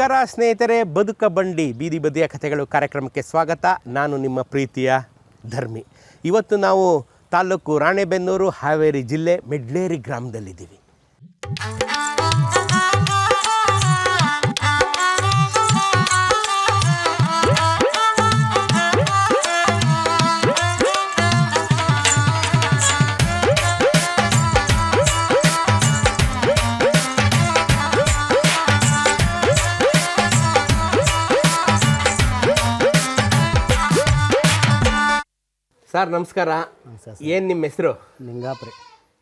ನಮಸ್ಕಾರ, ಸ್ನೇಹಿತರೆ. ಬದುಕ ಬಂಡಿ, ಬೀದಿ ಬದಿಯ ಕಥೆಗಳು ಕಾರ್ಯಕ್ರಮಕ್ಕೆ ಸ್ವಾಗತ. ನಾನು ನಿಮ್ಮ ಪ್ರೀತಿಯ ಧರ್ಮಿ. ಇವತ್ತು ನಾವು ತಾಲೂಕು ರಾಣೆಬೆನ್ನೂರು, ಹಾವೇರಿ ಜಿಲ್ಲೆ, ಮೆಡ್ಲೇರಿ ಗ್ರಾಮದಲ್ಲಿದ್ದೀವಿ. ಸರ್ ನಮಸ್ಕಾರ. ಏನು ನಿಮ್ಮ ಹೆಸರು? ಲಿಂಗಾಪ್ರಿ.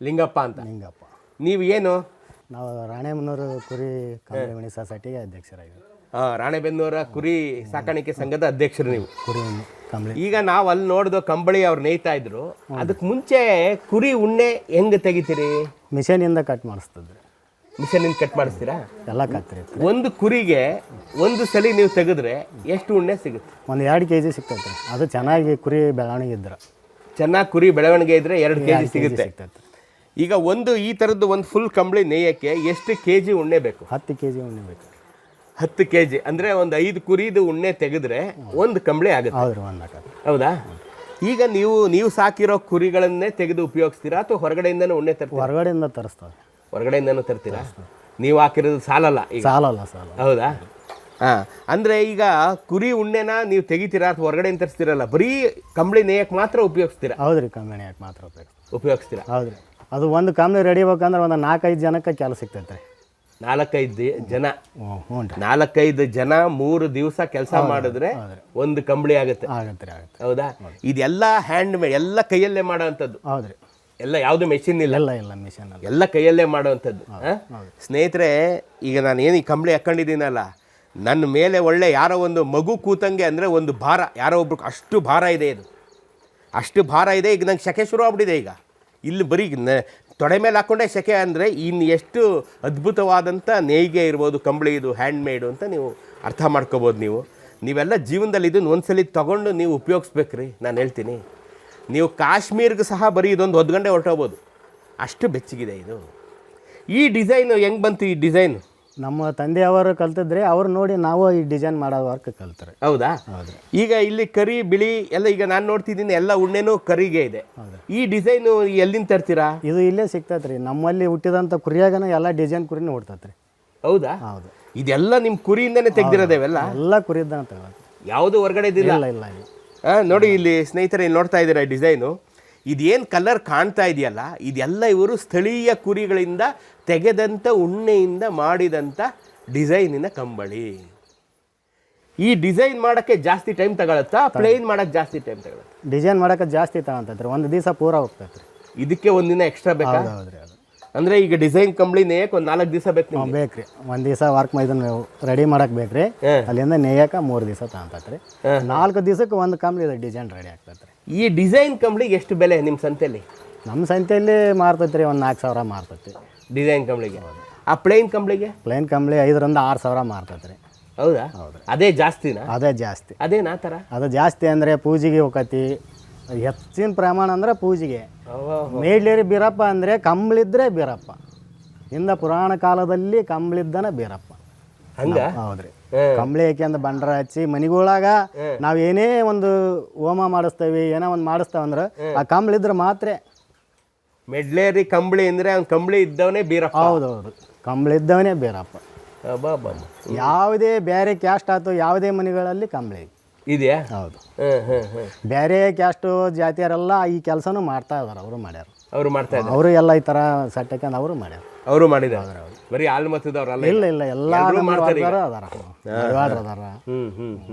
ಲಿಂಗಪ್ಪ ಅಂತ. ಲಿಂಗಪ್ಪ. ನೀವು ಏನು? ನಾವು ರಾಣೆಮನೂರು ಕುರಿ ಕಂಬಳಿ ಸೊಸೈಟಿಗೆ ಅಧ್ಯಕ್ಷರಾಗಿದ್ದೀವಿ. ಆ, ರಾಣೆಬೆನ್ನೂರ ಕುರಿ ಸಾಕಾಣಿಕೆ ಸಂಘದ ಅಧ್ಯಕ್ಷರು ನೀವು. ಕುರಿ ಕಂಬಳಿ. ಈಗ ನಾವು ಅಲ್ಲಿ ನೋಡ್ದು ಕಂಬಳಿ ಅವ್ರು ನೇಯ್ತಾ ಇದ್ರು. ಅದಕ್ಕೆ ಮುಂಚೆ ಕುರಿ ಉಣ್ಣೆ ಹೆಂಗ್ ತೆಗಿತೀರಿ? ಮಿಷನಿಂದ ಕಟ್ ಮಾಡಿಸ್ತದ್ರಿ. ಮಿಷನಿಂದ ಕಟ್ ಮಾಡಿಸ್ತೀರಾ? ಎಲ್ಲ ಕತ್ರಿ ಒಂದು ಕುರಿಗೆ ಒಂದು ಸಲ ನೀವು ತೆಗೆದ್ರೆ ಎಷ್ಟು ಉಣ್ಣೆ ಸಿಗುತ್ತೆ? ಒಂದು ಎರಡು ಕೆ ಜಿ ಸಿಗ್ತೈತೆ ಅದು ಚೆನ್ನಾಗಿ ಕುರಿ ಬೆಳವಣಿಗೆ ಇದ್ರೆ. ಚೆನ್ನಾಗಿ ಕುರಿ ಬೆಳವಣಿಗೆ ಇದ್ರೆ ಎರಡು ಕೆ ಜಿ ಸಿಗುತ್ತೆ. ಈಗ ಒಂದು ಈ ಥರದ್ದು ಒಂದು ಫುಲ್ ಕಂಬಳಿ ನೇಯಕ್ಕೆ ಎಷ್ಟು ಕೆ ಜಿ ಉಣ್ಣೆ ಬೇಕು? ಹತ್ತು ಕೆ ಜಿ ಉಣ್ಣೆ ಬೇಕು. ಹತ್ತು ಕೆ ಜಿ ಅಂದರೆ ಒಂದು ಐದು ಕುರಿದು ಉಣ್ಣೆ ತೆಗೆದ್ರೆ ಒಂದು ಕಂಬಳಿ ಆಗುತ್ತೆ. ಹೌದು ಹೌದಾ? ಈಗ ನೀವು ನೀವು ಸಾಕಿರೋ ಕುರಿಗಳನ್ನೇ ತೆಗೆದು ಉಪಯೋಗಿಸ್ತೀರಾ ಅಥವಾ ಹೊರಗಡೆಯಿಂದ ಉಣ್ಣೆ ತರ್ತೀರಾ? ಹೊರಗಡೆಯಿಂದ ತರಿಸ್ತಾವೆ ಹೊರಗಡೆಯಿಂದನೂ ತರ್ತೀರಾ? ನೀವು ಹಾಕಿರೋದು ಸಾಲಲ್ಲ ಈಗ? ಸಾಲಲ್ಲ ಸಾಲ ಹೌದಾ? ಹಾಂ ಅಂದರೆ ಈಗ ಕುರಿ ಉಣ್ಣೆನ ನೀವು ತೆಗಿತೀರಾ ಅಥವಾ ಹೊರಗಡೆಯಿಂದ ತರಿಸ್ತೀರಲ್ಲ ಬರೀ ಕಂಬಳಿ ನೇಯಕ್ಕೆ ಮಾತ್ರ ಉಪಯೋಗಿಸ್ತೀರಾ? ಹೌದ್ರಿ ಕಂಬಳಿ ನೇಯಕ್ಕೆ ಮಾತ್ರ ಉಪಯೋಗಿಸ್ತೀರಾ ಉಪಯೋಗಿಸ್ತೀರಾ? ಹೌದ್ರಿ. ಅದು ಒಂದು ಕಂಬಳಿ ರೆಡಿಬೇಕಂದ್ರೆ ಒಂದು ನಾಲ್ಕೈದು ಜನಕ್ಕೆ ಕೆಲಸ ಸಿಗ್ತೈತ್ರಿ ನಾಲ್ಕೈದು ಜನ? ಹ್ಞೂ ರೀ. ನಾಲ್ಕೈದು ಜನ ಮೂರು ದಿವಸ ಕೆಲಸ ಮಾಡಿದ್ರೆ ಒಂದು ಕಂಬಳಿ ಆಗುತ್ತೆ. ಆಗತ್ತೆ ರೀ ಆಗತ್ತೆ ಹೌದಾ? ಇದೆಲ್ಲ ಹ್ಯಾಂಡ್ ಮೇಡ್ ಎಲ್ಲ ಕೈಯಲ್ಲೇ ಮಾಡೋವಂಥದ್ದು ಹೌದ್ರಿ. ಎಲ್ಲ ಯಾವುದು ಮೆಷಿನ್ ಇಲ್ಲ. ಎಲ್ಲ ಇಲ್ಲ ಮಿಷನ್ ಅಲ್ಲ. ಎಲ್ಲ ಕೈಯಲ್ಲೇ ಮಾಡುವಂಥದ್ದು? ಸ್ನೇಹಿತರೆ ಈಗ ನಾನು ಏನು ಈ ಕಂಬಳಿ ಹಾಕ್ಕೊಂಡಿದ್ದೀನಲ್ಲ ನನ್ನ ಮೇಲೆ ಒಳ್ಳೆ ಯಾರೋ ಒಂದು ಮಗು ಕೂತಂಗೆ ಅಂದರೆ ಒಂದು ಭಾರ ಯಾರೋ ಒಬ್ರು ಅಷ್ಟು ಭಾರ ಇದೆ ಇದು. ಅಷ್ಟು ಭಾರ ಇದೆ ಈಗ ನಂಗೆ ಸೆಕೆ ಶುರು ಆಗ್ಬಿಟ್ಟಿದೆ ಈಗ. ಇಲ್ಲಿ ಬರೀ ನ- ತೊಡೆ ಮೇಲೆ ಹಾಕ್ಕೊಂಡೆ ಸೆಕೆ ಅಂದರೆ ಇನ್ನು ಎಷ್ಟು ಅದ್ಭುತವಾದಂಥ ನೇಯ್ಗೆ ಇರ್ಬೋದು ಕಂಬಳಿ ಇದು ಹ್ಯಾಂಡ್ ಮೇಡು ಅಂತ ನೀವು ಅರ್ಥ ಮಾಡ್ಕೋಬೋದು ನೀವು. ನೀವೆಲ್ಲ ಜೀವನದಲ್ಲಿ ಇದನ್ನು ಒಂದ್ಸಲಿ ತೊಗೊಂಡು ನೀವು ಉಪಯೋಗಿಸ್ಬೇಕ್ರಿ ನಾನು ಹೇಳ್ತೀನಿ. ನೀವು ಕಾಶ್ಮೀರ್ಗೆ ಸಹ ಬರೀ ಇದೊಂದು ಒಂದು ಗಂಟೆ ಹೊರಟೋಗ್ಬೋದು. ಅಷ್ಟು ಬೆಚ್ಚಗಿದೆ ಇದು. ಈ ಡಿಸೈನು ಹೆಂಗೆ ಬಂತು ಈ ಡಿಸೈನು? ನಮ್ಮ ತಂದೆಯವರು ಕಲ್ತಿದ್ರೆ ಅವ್ರು ನೋಡಿ ನಾವು ಈ ಡಿಸೈನ್ ಮಾಡೋ ವರ್ಕ್ ಕಲ್ತಾರೆ. ಹೌದಾ? ಹೌದು. ಈಗ ಇಲ್ಲಿ ಕರಿ ಬಿಳಿ ಎಲ್ಲ ಈಗ ನಾನು ನೋಡ್ತಿದ್ದೀನಿ ಎಲ್ಲ ಉಣ್ಣೆನೂ ಕರಿಗೆ ಇದೆ. ಈ ಡಿಸೈನು ಎಲ್ಲಿಂದ ತರ್ತೀರಾ? ಇದು ಇಲ್ಲೇ ಸಿಗ್ತೈತ್ರಿ. ನಮ್ಮಲ್ಲಿ ಹುಟ್ಟಿದಂಥ ಕುರಿಯಾಗನ ಎಲ್ಲ ಡಿಸೈನ್ ಕುರಿನೂ ಹುಡ್ತೈತ್ರಿ ಹೌದಾ? ಹೌದು. ಇದೆಲ್ಲ ನಿಮ್ಮ ಕುರಿಯಿಂದನೇ ತೆಗ್ದಿರೋದೇವೆಲ್ಲ? ಎಲ್ಲ ಕುರಿಯಿಂದ ಅಂತ ಯಾವುದು ಹೊರಗಡೆ ಇಲ್ಲ ಇಲ್ಲ ಇಲ್ಲ. ನೋಡಿ ಇಲ್ಲಿ ಸ್ನೇಹಿತರೆ ಇಲ್ಲಿ ನೋಡ್ತಾ ಇದ್ದೀರಾ ಡಿಸೈನು ಇದೇನು ಕಲರ್ ಕಾಣ್ತಾ ಇದೆಯಲ್ಲ ಇದೆಲ್ಲ ಇವರು ಸ್ಥಳೀಯ ಕುರಿಗಳಿಂದ ತೆಗೆದಂಥ ಉಣ್ಣೆಯಿಂದ ಮಾಡಿದಂಥ ಡಿಸೈನಿನ ಕಂಬಳಿ. ಈ ಡಿಸೈನ್ ಮಾಡೋಕ್ಕೆ ಜಾಸ್ತಿ ಟೈಮ್ ತಗೊಳತ್ತಾ ಪ್ಲೇನ್ ಮಾಡೋಕ್ಕೆ ಜಾಸ್ತಿ ಟೈಮ್ ತಗೊಳತ್ತೆ? ಡಿಸೈನ್ ಮಾಡಕ್ಕೆ ಜಾಸ್ತಿ ತಗೊಂತೈತ್ರಿ ಒಂದು ದಿವಸ ಪೂರ ಹೋಗ್ತೈತ್ರಿ ಇದಕ್ಕೆ ಒಂದಿನ ಎಕ್ಸ್ಟ್ರಾ ಬೇಕಾ? ಹೌದ್ರಿ ಅದು ಅಂದರೆ ಈಗ ಡಿಸೈನ್ ಕಂಬಳಿ ನೇಯಕ್ಕೆ ಒಂದು ನಾಲ್ಕು ದಿವಸ ಬೇಕು ನಿಮ್ಗೆ? ಬೇಕ್ರಿ. ಒಂದು ದಿವಸ ವರ್ಕ್ ಇದನ್ನ ರೆಡಿ ಮಾಡಕ್ಕೆ ಬೇಕ್ರಿ. ಅಲ್ಲಿಂದ ನೇಯಕ ಮೂರು ದಿವಸ ತಗೊಂತೈತ್ರಿ. ನಾಲ್ಕು ದಿವಸಕ್ಕೆ ಒಂದು ಕಂಬಳಿ ಡಿಸೈನ್ ರೆಡಿ ಆಗ್ತೈತ್ರಿ. ಈ ಡಿಸೈನ್ ಕಂಬಳಿಗೆ ಎಷ್ಟು ಬೆಲೆ ನಿಮ್ಮ ಸಂತೆಯಲ್ಲಿ ನಮ್ಮ ಸಂತೆಯಲ್ಲಿ ಮಾರ್ತೈತ್ರಿ ಒಂದು ನಾಲ್ಕು ಸಾವಿರ ಮಾರ್ತೈತಿ ಡಿಸೈನ್ ಕಂಬಳಿಗೆ. ಆ ಪ್ಲೇನ್ ಕಂಬಳಿಗೆ? ಪ್ಲೇನ್ ಕಂಬಳಿ ಐದರಿಂದ ಆರು ಸಾವಿರ ಮಾರ್ತೈತ್ರಿ. ಹೌದಾ? ಅದೇ ಜಾಸ್ತಿನಾ? ಅದೇ ಜಾಸ್ತಿ. ಅದೇನಾ ಥರ? ಅದು ಜಾಸ್ತಿ ಅಂದರೆ ಪೂಜೆಗೆ ಹೋಗತಿ ಹೆಚ್ಚಿನ ಪ್ರಮಾಣ ಅಂದ್ರೆ ಪೂಜೆಗೆ. ಮೇಡ್ಲೇರಿ ಬೀರಪ್ಪ ಅಂದರೆ ಕಂಬಳಿದ್ರೆ ಬೀರಪ್ಪ. ಇಂದ ಪುರಾಣ ಕಾಲದಲ್ಲಿ ಕಂಬಳಿದ್ದನ ಬೀರಪ್ಪ. ಹಂಗ? ಹೌದ್ರಿ. ಕಂಬಳಿ ಕಂಬಳಿ ಅಂದ್ರೆ ಬಂಡ್ರ ಹಚ್ಚಿ ಮನಿಗೊಳಗ ನಾವು ಏನೇ ಒಂದು ಹೋಮ ಮಾಡಿಸ್ತೇವೆ ಏನೋ ಒಂದು ಮಾಡಿಸ್ತೇವಂದ್ರೆ ಆ ಕಂಬಳಿದ್ರೆ ಮಾತ್ರ. ಮೆಡ್ಲೇರಿ ಕಂಬಳಿ ಅಂದ್ರೆ ಅವ್ನ ಕಂಬಳಿ ಇದ್ದವನೇ ಬೀರಪ್ಪ. ಹೌದೌದು. ಕಂಬಳಿದ್ದವನೇ ಬೀರಪ್ಪ. ಅಬ್ಬಬ್ಬಬ್ಬ. ಯಾವುದೇ ಬೇರೆ ಕ್ಯಾಸ್ಟ್ ಆಯ್ತು ಯಾವುದೇ ಮನೆಗಳಲ್ಲಿ ಕಂಬಳಿ ಇದೆಯಾ? ಹೌದು. ಬೇರೆ ಕ್ಯಾಸ್ಟು ಜಾತಿಯರೆಲ್ಲ ಈ ಕೆಲಸನೂ ಮಾಡ್ತಾ ಇದಾರೆ ಅವರು ಮಾಡ್ಯಾರ. ಅವರು ಮಾಡ್ತಾ ಇದ್ದಾರೆ ಅವರು ಎಲ್ಲ ಈ ಥರ ಸಟ್ಟಕ್ಕೆ ಅವರು ಮಾಡ್ಯಾರ. ಅವರು ಮಾಡಿದ್ದಾರೆ ಬರೀ ಹಾಲು ಮತದವ್ರಲ್ಲ ಇಲ್ಲ ಇಲ್ಲ ಎಲ್ಲ ಮಾಡ್ತಾರೆ. ಅದಾರ ಅದಾರ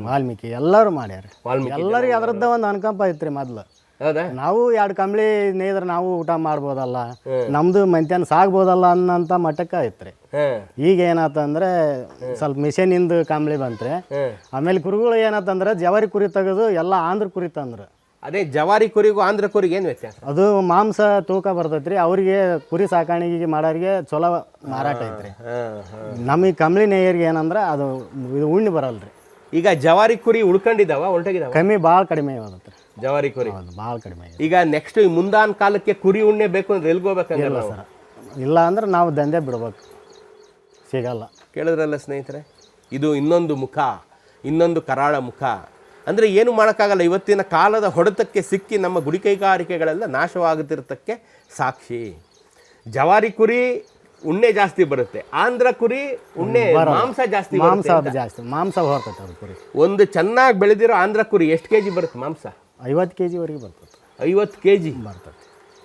ವಾಲ್ಮೀಕಿ ಎಲ್ಲರೂ ಮಾಡ್ಯಾರ. ವಾಲ್ಮೀಕಿ ಎಲ್ಲರಿಗೂ ಅದರದ್ದ ಒಂದು ಅನುಕಂಪ ಐತ್ರಿ ಮೊದ್ಲು. ಹೌದಾ? ನಾವು ಎರಡು ಕಂಬಳಿ ನೇಯ್ದ್ರೆ ನಾವು ಊಟ ಮಾಡ್ಬೋದಲ್ಲ ನಮ್ದು ಮಂತ್ಯಾನ ಸಾಗ್ಬೋದಲ್ಲ ಅನ್ನಂತ ಮಟ್ಟಕ್ಕೆ ಐತ್ರಿ ಈಗ ಏನಾತಂದ್ರೆ ಸ್ವಲ್ಪ ಮಿಷನಿಂದ ಕಂಬಳಿ ಬಂತ್ರಿ. ಆಮೇಲೆ ಕುರಿಗಳು ಏನಾತಂದ್ರೆ ಜವಾರಿ ಕುರಿ ತೆಗೆದು ಎಲ್ಲ ಆಂಧ್ರ ಕುರಿ ತಂದ್ರು. ಅದೇ ಜವಾರಿ ಕುರಿಗೂ ಆಂಧ್ರ ಕುರಿಗೆ ಏನು ವ್ಯತ್ಯಾಸ? ಅದು ಮಾಂಸ ತೂಕ ಬರ್ತೈತ್ರಿ ಅವರಿಗೆ ಕುರಿ ಸಾಕಾಣಿಕೆ ಮಾಡೋರಿಗೆ ಚಲೋ ಮಾರಾಟ ಐತ್ರಿ. ನಮಗೆ ಕಂಬಳಿ ನೇಯರಿಗೆ ಏನಂದ್ರೆ ಅದು ಇದು ಉಣ್ಣಿ ಬರಲ್ರಿ. ಈಗ ಜವಾರಿ ಕುರಿ ಉಳ್ಕೊಂಡಿದ್ದಾವ ಹೊಲ್ಟಾಗಿದ್ದಾವ ಕಮ್ಮಿ ಭಾಳ ಕಡಿಮೆ ಆಗತ್ತೆ ಜವಾರಿ ಕುರಿ. ಹೌದು ಭಾಳ ಕಡಿಮೆ ಆಗಿದೆ. ಈಗ ನೆಕ್ಸ್ಟ್ ಮುಂದಾನ್ ಕಾಲಕ್ಕೆ ಕುರಿ ಉಣ್ಣೆ ಬೇಕು ಅಂದ್ರೆ ಎಲ್ಲಿಗೆ ಹೋಗ್ಬೇಕಂದ್ರೆ ನಾವು? ಸರ್. ಇಲ್ಲ ಅಂದ್ರೆ ನಾವು ದಂಧೆ ಬಿಡ್ಬೇಕು. ಸಿಗಲ್ಲ. ಕೇಳಿದ್ರಲ್ಲ ಸ್ನೇಹಿತರೆ ಇದು ಇನ್ನೊಂದು ಮುಖ ಇನ್ನೊಂದು ಕರಾಳ ಮುಖ. ಅಂದರೆ ಏನು ಮಾಡೋಕ್ಕಾಗಲ್ಲ ಇವತ್ತಿನ ಕಾಲದ ಹೊಡೆತಕ್ಕೆ ಸಿಕ್ಕಿ ನಮ್ಮ ಗುಡಿ ಕೈಗಾರಿಕೆಗಳೆಲ್ಲ ನಾಶವಾಗುತ್ತಿರತಕ್ಕೆ ಸಾಕ್ಷಿ. ಜವಾರಿ ಕುರಿ ಉಣ್ಣೆ ಜಾಸ್ತಿ ಬರುತ್ತೆ ಆಂಧ್ರ ಕುರಿ ಉಣ್ಣೆ ಮಾಂಸ ಜಾಸ್ತಿ ಮಾಂಸ ಬರುತ್ತೆ ಜಾಸ್ತಿ ಮಾಂಸ ಹೊರ್ತೈತೆ ಅದು ಕುರಿ. ಒಂದು ಚೆನ್ನಾಗಿ ಬೆಳೆದಿರೋ ಆಂಧ್ರ ಕುರಿ ಎಷ್ಟು ಕೆ ಜಿ ಬರುತ್ತೆ ಮಾಂಸ? ಐವತ್ತು ಕೆ ಜಿವರೆಗೆ ಬರ್ತದೆ. ಐವತ್ತು ಕೆ ಜಿ ಬರ್ತದೆ.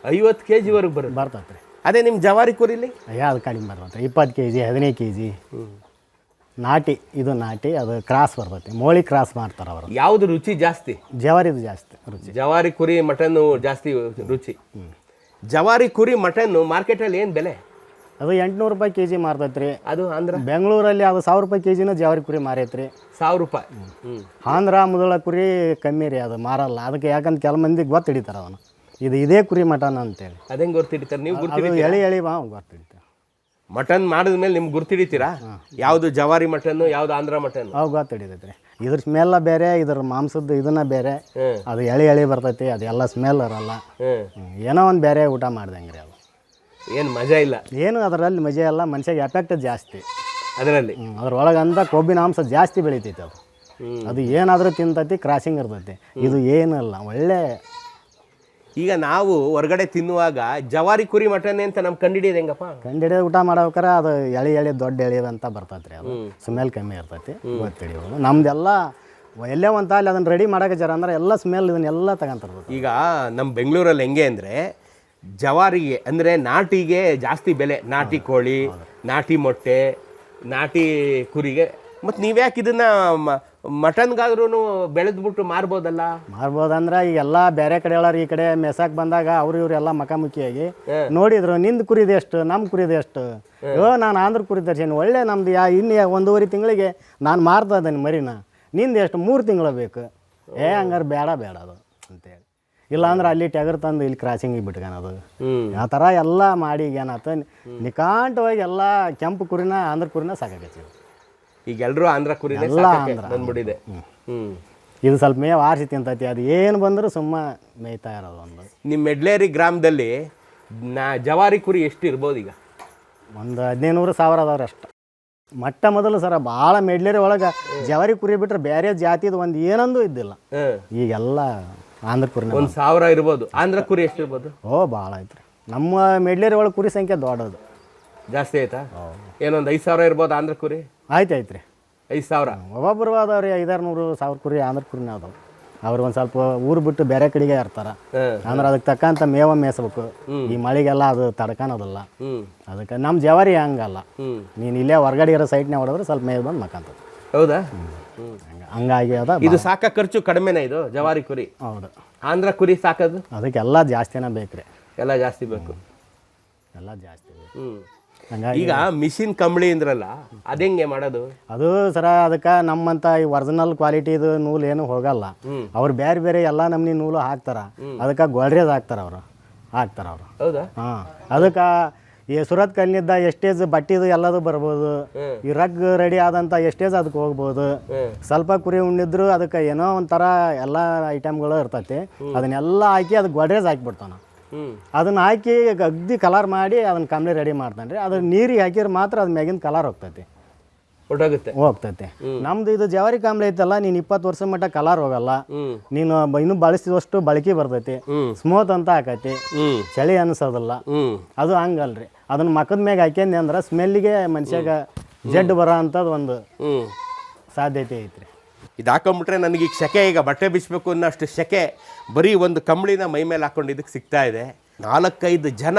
ಐವತ್ತು ಕೆ ಜಿವರೆಗೆ ಬರುತ್ತೆ. ಬರ್ತದೆ. ರೀ ಅದೇ ನಿಮ್ಮ ಜವಾರಿ ಕುರಿಲಿ ಅಯ್ಯ ಅದು ಕಡಿಮೆ ಬರ್ತದೆ. ಇಪ್ಪತ್ತು ಕೆ ಜಿ ಹದಿನೈದು ಕೆ ಜಿ ನಾಟಿ ಇದು ನಾಟಿ ಅದು ಕ್ರಾಸ್ ಬರ್ತೈತಿ ಮೋಳಿ ಕ್ರಾಸ್ ಮಾಡ್ತಾರೆ ಅವರು. ಯಾವುದು ರುಚಿ ಜಾಸ್ತಿ? ಜವಾರಿದು ಜಾಸ್ತಿ ರುಚಿ. ಜವಾರಿ ಕುರಿ ಮಟನ್ನು ಜಾಸ್ತಿ ರುಚಿ. ಜವಾರಿ ಕುರಿ ಮಟನ್ನು ಮಾರ್ಕೆಟಲ್ಲಿ ಏನು ಬೆಲೆ? ಅದು ಎಂಟುನೂರು ರೂಪಾಯಿ ಕೆ ಜಿ ಮಾರ್ತೈತ್ರಿ. ಅದು ಅಂದ್ರೆ ಬೆಂಗಳೂರಲ್ಲಿ ಅದು ಸಾವಿರ ರೂಪಾಯಿ ಕೆ ಜಿನ ಜವಾರಿ ಕುರಿ ಮಾರೈತ್ರಿ. ಸಾವಿರ ರೂಪಾಯಿ? ಹ್ಞೂ ಆಂಧ್ರ ಮುದಳ ಕುರಿ ಕಮ್ಮಿ ರೀ ಅದು ಮಾರಲ್ಲ. ಅದಕ್ಕೆ ಯಾಕಂತ ಕೆಲ ಮಂದಿಗೆ ಗೊತ್ತು ಹಿಡಿತಾರೆ ಅವನು. ಇದು ಇದೇ ಕುರಿ ಮಟನ್ ಅಂತೇಳಿ. ಅದೇನು ಗುರ್ತಿಡಿತಾರೆ ನೀವು ಅದು ಎಳಿ ಎಳಿ ಬಾ ಗೊತ್ತು ಹಿಡಿತಾರೆ ಮಟನ್ ಮಾಡಿದ ಮೇಲೆ ನಿಮ್ಗೆ ಗುರ್ತಿಡಿತೀರಾ? ಯಾವುದು ಜವಾರಿ ಮಟನ್ ಯಾವುದು ಆಂಧ್ರ ಮಟನ್ ಅವು ಗೊತ್ತು ಹಿಡಿತೈತೆ ರೀ ಇದ್ರ ಸ್ಮೆಲ್ಲ ಬೇರೆ ಇದ್ರ ಮಾಂಸದ್ದು ಇದನ್ನ ಬೇರೆ. ಅದು ಎಳಿ ಎಳಿ ಬರ್ತೈತಿ ಅದೆಲ್ಲ ಸ್ಮೆಲ್ ಇರಲ್ಲ. ಹ್ಮ್. ಏನೋ ಒಂದು ಬೇರೆ ಊಟ ಮಾಡ್ದಂಗೆ ರೀ ಅದು. ಏನು ಮಜಾ ಇಲ್ಲ. ಏನು ಅದರಲ್ಲಿ ಮಜಾ ಇಲ್ಲ ಮನುಷ್ಯಗೆ ಎಫೆಕ್ಟ್ ಜಾಸ್ತಿ. ಅದರಲ್ಲಿ. ಅದ್ರೊಳಗಂತ ಅದ್ರೊಳಗೆ ಅಂದ ಕೊಬ್ಬಿನ ಅಂಶ ಜಾಸ್ತಿ ಬೆಳಿತೈತೆ ಅದು. ಅದು ಏನಾದರೂ ತಿಂತೈತಿ ಕ್ರಾಸಿಂಗ್ ಇರ್ತೈತಿ. ಇದು ಏನಲ್ಲ ಒಳ್ಳೆ ಈಗ ನಾವು ಹೊರಗಡೆ ತಿನ್ನುವಾಗ ಜವಾರಿ ಕುರಿ ಮಟನ್ ಅಂತ ನಮ್ಗೆ ಕಂಡಿಡಿಯೋದು ಹೆಂಗಪ್ಪ? ಕಂಡಿಡಿದ ಊಟ ಮಾಡ್ಬೇಕಾರೆ ಅದು ಎಳೆ ಎಳೆ ದೊಡ್ಡ ಎಳಿದಂತ ಬರ್ತೈತೆ ರೀ ಅದು. ಸ್ಮೆಲ್ ಕಮ್ಮಿ ಇರ್ತೈತಿ ಗೊತ್ತಿಡಿಯೋದು ನಮ್ದೆಲ್ಲ ಎಲ್ಲೇ ಒಂದು ಅಲ್ಲಿ ಅದನ್ನ ರೆಡಿ ಮಾಡೋಕೆ ಜರ ಅಂದ್ರೆ ಎಲ್ಲ ಸ್ಮೆಲ್ ಇದನ್ನೆಲ್ಲ ತಗೊಂತಿರ್ಬೇಕು ಈಗ ನಮ್ಮ ಬೆಂಗಳೂರಲ್ಲಿ ಹೆಂಗೆ ಅಂದರೆ ಜವಾರಿಗೆ ಅಂದರೆ ನಾಟಿಗೆ ಜಾಸ್ತಿ ಬೆಲೆ. ನಾಟಿ ಕೋಳಿ ನಾಟಿ ಮೊಟ್ಟೆ ನಾಟಿ ಕುರಿಗೆ. ಮತ್ತು ನೀವ್ಯಾಕೆ ಇದನ್ನು ಮಟನ್ಗಾದ್ರೂ ಬೆಳೆದ್ಬಿಟ್ಟು ಮಾರ್ಬೋದಲ್ಲ? ಮಾರ್ಬೋದಂದ್ರೆ ಈಗೆಲ್ಲ ಬೇರೆ ಕಡೆ ಹೇಳೋರು ಈ ಕಡೆ ಮೆಸಾಕ್ ಬಂದಾಗ ಅವ್ರು ಇವ್ರು ಎಲ್ಲ ಮುಖಾಮುಖಿಯಾಗಿ ನೋಡಿದ್ರು ನಿಂದು ಕುರಿದು ಎಷ್ಟು? ನಮ್ಮ ಕುರಿದು ಎಷ್ಟು? ಯೋ ನಾನು ಆಂಧ್ರ ಕುರಿ ತರ್ಸೀನಿ. ಒಳ್ಳೆ ನಮ್ದು ಯಾ ಇನ್ನು ಒಂದೂವರೆ ತಿಂಗಳಿಗೆ ನಾನು ಮಾರ್ತಾ ಇದ್ದೀನಿ ಮರಿನ. ನಿಂದು ಎಷ್ಟು? ಮೂರು ತಿಂಗಳು ಬೇಕು. ಏ ಹಂಗಾರೆ ಬೇಡ ಬೇಡ ಅದು. ಅಂತೇಳಿ. ಇಲ್ಲಾಂದ್ರೆ ಅಲ್ಲಿ ಟೆಗರ್ ತಂದು ಇಲ್ಲಿ ಕ್ರಾಸಿಂಗಿಗೆ ಬಿಟ್ಕೊಳೋದು ಹ್ಞೂ ಆ ಥರ ಎಲ್ಲ ಮಾಡಿ ಈಗ ಏನಾಯ್ತು? ನಿಕಾಂಟವಾಗಿ ಎಲ್ಲ ಕೆಂಪು ಕುರಿನ ಆಂಧ್ರ ಕುರಿನ ಸಾಕಾಗೈತಿ ಈಗ ಎಲ್ಲರೂ ಆಂಧ್ರ ಕುರಿ ಎಲ್ಲ ಆಂಧ್ರ. ಬಂದ್ಬಿಟ್ಟಿದೆ. ಹ್ಞೂ ಇದು ಸ್ವಲ್ಪ ಮೇವು ಆರಿಸಿ ತಿಂತೈತಿ. ಅದು ಏನು ಬಂದರೂ ಸುಮ್ಮ ಮೇಯ್ತಾ ಇರೋದು ಒಂದು. ನಿಮ್ಮ ಮೆಡ್ಲೇರಿ ಗ್ರಾಮದಲ್ಲಿ ನಾ ಜವಾರಿ ಕುರಿ ಎಷ್ಟು ಇರ್ಬೋದು ಈಗ? ಒಂದು ಹದಿನೈದು ಸಾವಿರ ಅದಾವ್ರಿ ಅಷ್ಟು. ಮೊಟ್ಟ ಮೊದಲು ಸರ ಭಾಳ ಮೆಡ್ಲೇರಿ ಒಳಗೆ ಜವಾರಿ ಕುರಿ ಬಿಟ್ರೆ ಬೇರೆ ಜಾತಿದು ಒಂದು ಏನೊಂದು ಇದ್ದಿಲ್ಲ. ಈಗೆಲ್ಲ ಆಂಧ್ರ ಕುರಿ ಒಂದು ಸಾವಿರ ಇರ್ಬೋದು. ಆಂಧ್ರ ಕುರಿ ಎಷ್ಟು ಇರ್ಬೋದು? ಓ ಭಾಳ ಐತ್ರಿ. ನಮ್ಮ ಮೆಡ್ಲೇರಿ ಒಳಗೆ ಕುರಿ ಸಂಖ್ಯೆ ದೊಡ್ಡದು. ಜಾಸ್ತಿ ಆಯ್ತಾ? ಏನೊಂದು ಐದು ಸಾವಿರ ಇರ್ಬೋದು ಆಂಧ್ರ ಕುರಿ? ಆಯ್ತು ಐತ್ರಿ ಐದು ಸಾವಿರ? ಒಬ್ಬೊಬ್ರು ಅದಾವ್ರಿ ಐದಾರು ನೂರು ಸಾವಿರ ಕುರಿ ಆಂಧ್ರ ಕುರಿನೇ ಅದಾವೆ. ಅವ್ರು ಒಂದು ಸ್ವಲ್ಪ ಊರು ಬಿಟ್ಟು ಬೇರೆ ಕಡೆಗೆ ಇರ್ತಾರೆ. ಅಂದ್ರೆ ಅದಕ್ಕೆ ತಕ್ಕಂಥ ಮೇವ ಮೇಸಬೇಕು ಈ ಮಳೆಗೆಲ್ಲ ಅದು ತಡ್ಕೊಳೋದಿಲ್ಲ ಹ್ಞೂ ಅದಕ್ಕೆ ನಮ್ಮ ಜವಾರಿ ಹಂಗಲ್ಲ. ನೀನು ಇಲ್ಲೇ ಹೊರಗಡೆ ಇರೋ ಸೈಟ್ನೇ ಹೊಡೆದ್ರೆ ಸ್ವಲ್ಪ ಮೇವು ಬಂದು ಮಕ್ಕಂತದ್ದು ಹೌದಾ? ಹಂಗಾಗಿ ಅದ ಇದು ಸಾಕ ಖರ್ಚು ಕಡಿಮೆನೇ ಇದು ಜವಾರಿ ಕುರಿ. ಹೌದು. ಆಂಧ್ರ ಕುರಿ ಸಾಕೋದು? ಅದಕ್ಕೆಲ್ಲ ಜಾಸ್ತಿನೇ ಬೇಕ್ರಿ. ಎಲ್ಲ ಜಾಸ್ತಿ ಬೇಕು. ಎಲ್ಲ ಜಾಸ್ತಿ ಬೇಕು. ಹಂಗಾಗಿ ಈಗ ಮಿಷಿನ್ ಕಂಬಳಿ ಅಂದ್ರಲ್ಲ ಅದೆಂಗೆ ಮಾಡೋದು? ಅದು ಸರ ಅದಕ್ಕೆ ನಮ್ಮಂತ ಈ ಒರಿಜಿನಲ್ ಕ್ವಾಲಿಟಿದು ನೂಲು ಏನು ಹೋಗಲ್ಲ. ಹ್ಮ್. ಅವ್ರು ಬೇರೆ ಬೇರೆ ಎಲ್ಲ ನಮ್ನಿ ನೂಲು ಹಾಕ್ತಾರ. ಅದಕ್ಕೆ ಗೊಳ್ರೇಜ್ ಹಾಕ್ತಾರ ಅವರು. ಹಾಕ್ತಾರ ಅವರು. ಹೌದಾ? ಹಾಂ. ಅದಕ್ಕೆ ಈ ಸುರತ್ ಕಲ್ಲಿನಿಂದ ಎಷ್ಟೇಜ್ ಬಟ್ಟಿದು ಎಲ್ಲದು ಬರ್ಬೋದು. ಈ ರಗ್ ರೆಡಿ ಆದಂಥ ಎಷ್ಟೇಜ್ ಅದಕ್ಕೆ ಹೋಗ್ಬೋದು. ಸ್ವಲ್ಪ ಕುರಿ ಉಣ್ಣಿದ್ರು ಅದಕ್ಕೆ ಏನೋ ಒಂಥರ ಎಲ್ಲ ಐಟಮ್ಗಳು ಇರ್ತೈತಿ. ಅದನ್ನೆಲ್ಲ ಹಾಕಿ ಅದಕ್ಕೆ ಗೊಡ್ರೇಜ್ ಹಾಕಿಬಿಡ್ತಾನ. ಅದನ್ನ ಹಾಕಿ ಅಗ್ದಿ ಕಲರ್ ಮಾಡಿ ಅದನ್ನ ಕಮ್ಮಿ ರೆಡಿ ಮಾಡ್ತಾನೆ ರೀ ಅದ್ರ ನೀರಿಗೆ ಹಾಕಿದ್ರೆ ಮಾತ್ರ ಅದ್ ಮ್ಯಾಗಿನ ಕಲರ್ ಹೋಗ್ತೈತಿ. ಹೋಗ್ತೈತಿ. ನಮ್ದು ಇದು ಜವಾರಿ ಕಾಮ್ಲೆ ಐತಲ್ಲ ನೀನು ಇಪ್ಪತ್ತು ವರ್ಷ ಮಟ್ಟ ಕಲರ್ ಹೋಗಲ್ಲ. ನೀನು ಬ- ಇನ್ನೂ ಬಳಸಿದಷ್ಟು ಬಳಕೆ ಬರ್ತೈತಿ. ಸ್ಮೂತ್ ಅಂತ ಆಕೈತಿ. ಚಳಿ ಅನ್ಸೋದಿಲ್ಲ. ಹ್ಞೂ ಅದು ಹಂಗಲ್ರಿ. ಅದನ್ನ ಮಕ್ಕದ ಮ್ಯಾಗ ಹಾಕ್ಯಂದೆ ಅಂದ್ರೆ ಸ್ಮೆಲ್ಲಿಗೆ ಮನುಷ್ಯಾಗ ಜಡ್ ಬರೋ ಅಂಥದ್ದು ಒಂದು ಹ್ಞೂ ಸಾಧ್ಯತೆ ಐತ್ರಿ. ಇದು ಹಾಕೊಂಬಿಟ್ರೆ ನನಗೆ ಈಗ ಸೆಕೆ ಈಗ ಬಟ್ಟೆ ಬಿಚ್ಚಬೇಕು ಅನ್ನೋಷ್ಟು ಸೆಕೆ ಬರೀ ಒಂದು ಕಂಬಳಿನ ಮೈ ಮೇಲೆ ಹಾಕೊಂಡು ಇದಕ್ಕೆ ಸಿಗ್ತಾ ಇದೆ. ನಾಲ್ಕೈದು ಜನ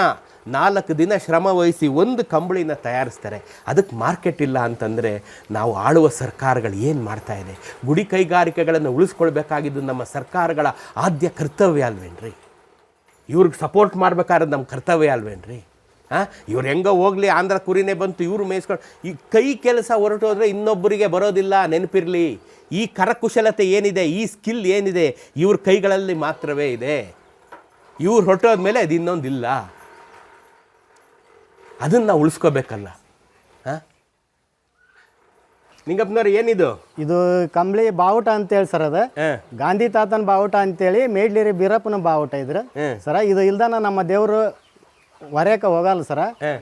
ನಾಲ್ಕು ದಿನ ಶ್ರಮ ವಹಿಸಿ ಒಂದು ಕಂಬಳಿನ ತಯಾರಿಸ್ತಾರೆ. ಅದಕ್ಕೆ ಮಾರ್ಕೆಟ್ ಇಲ್ಲ ಅಂತಂದರೆ ನಾವು ಆಳುವ ಸರ್ಕಾರಗಳು ಏನು ಮಾಡ್ತಾ ಇದೆ? ಗುಡಿ ಕೈಗಾರಿಕೆಗಳನ್ನು ಉಳಿಸ್ಕೊಳ್ಬೇಕಾಗಿದ್ದು ನಮ್ಮ ಸರ್ಕಾರಗಳ ಆದ್ಯ ಕರ್ತವ್ಯ ಅಲ್ವೇನ್ರಿ? ಇವ್ರಿಗೆ ಸಪೋರ್ಟ್ ಮಾಡಬೇಕಾದ್ರೆ ನಮ್ಮ ಕರ್ತವ್ಯ ಅಲ್ವೇನ್ರಿ? ಹಾಂ ಇವ್ರು ಹೆಂಗೋ ಹೋಗ್ಲಿ ಆಂಧ್ರ ಕುರಿನೇ ಬಂತು ಇವರು ಮೇಯಿಸ್ಕೊಂಡು ಈ ಕೈ ಕೆಲಸ ಹೊರಟೋದ್ರೆ ಇನ್ನೊಬ್ಬರಿಗೆ ಬರೋದಿಲ್ಲ ನೆನಪಿರಲಿ. ಈ ಕರಕುಶಲತೆ ಏನಿದೆ ಈ ಸ್ಕಿಲ್ ಏನಿದೆ ಇವ್ರ ಕೈಗಳಲ್ಲಿ ಮಾತ್ರವೇ ಇದೆ. ಇವ್ರು ಹೊರಟೋದ್ಮೇಲೆ ಅದು ಇನ್ನೊಂದಿಲ್ಲ. ಅದನ್ನು ನಾವು ಉಳಿಸ್ಕೋಬೇಕಲ್ಲ. ಹಾಂ ನಿಂಗಪ್ಪನವ್ರು ಏನಿದು? ಇದು ಕಂಬಳಿ ಬಾವುಟ ಅಂತೇಳಿ ಸರ್ ಅದ. ಗಾಂಧಿ ತಾತನ ಬಾವುಟ ಅಂತೇಳಿ ಮೇಡ್ಲಿರಿ ಬೀರಪ್ಪನ ಬಾವುಟ ಇದ್ರ. ಸರ ಇದು ಇಲ್ದಾನ ನಮ್ಮ ದೇವರು ಹೊರ್ಯಾಕ ಹೋಗಲ್ಲ ಸರ.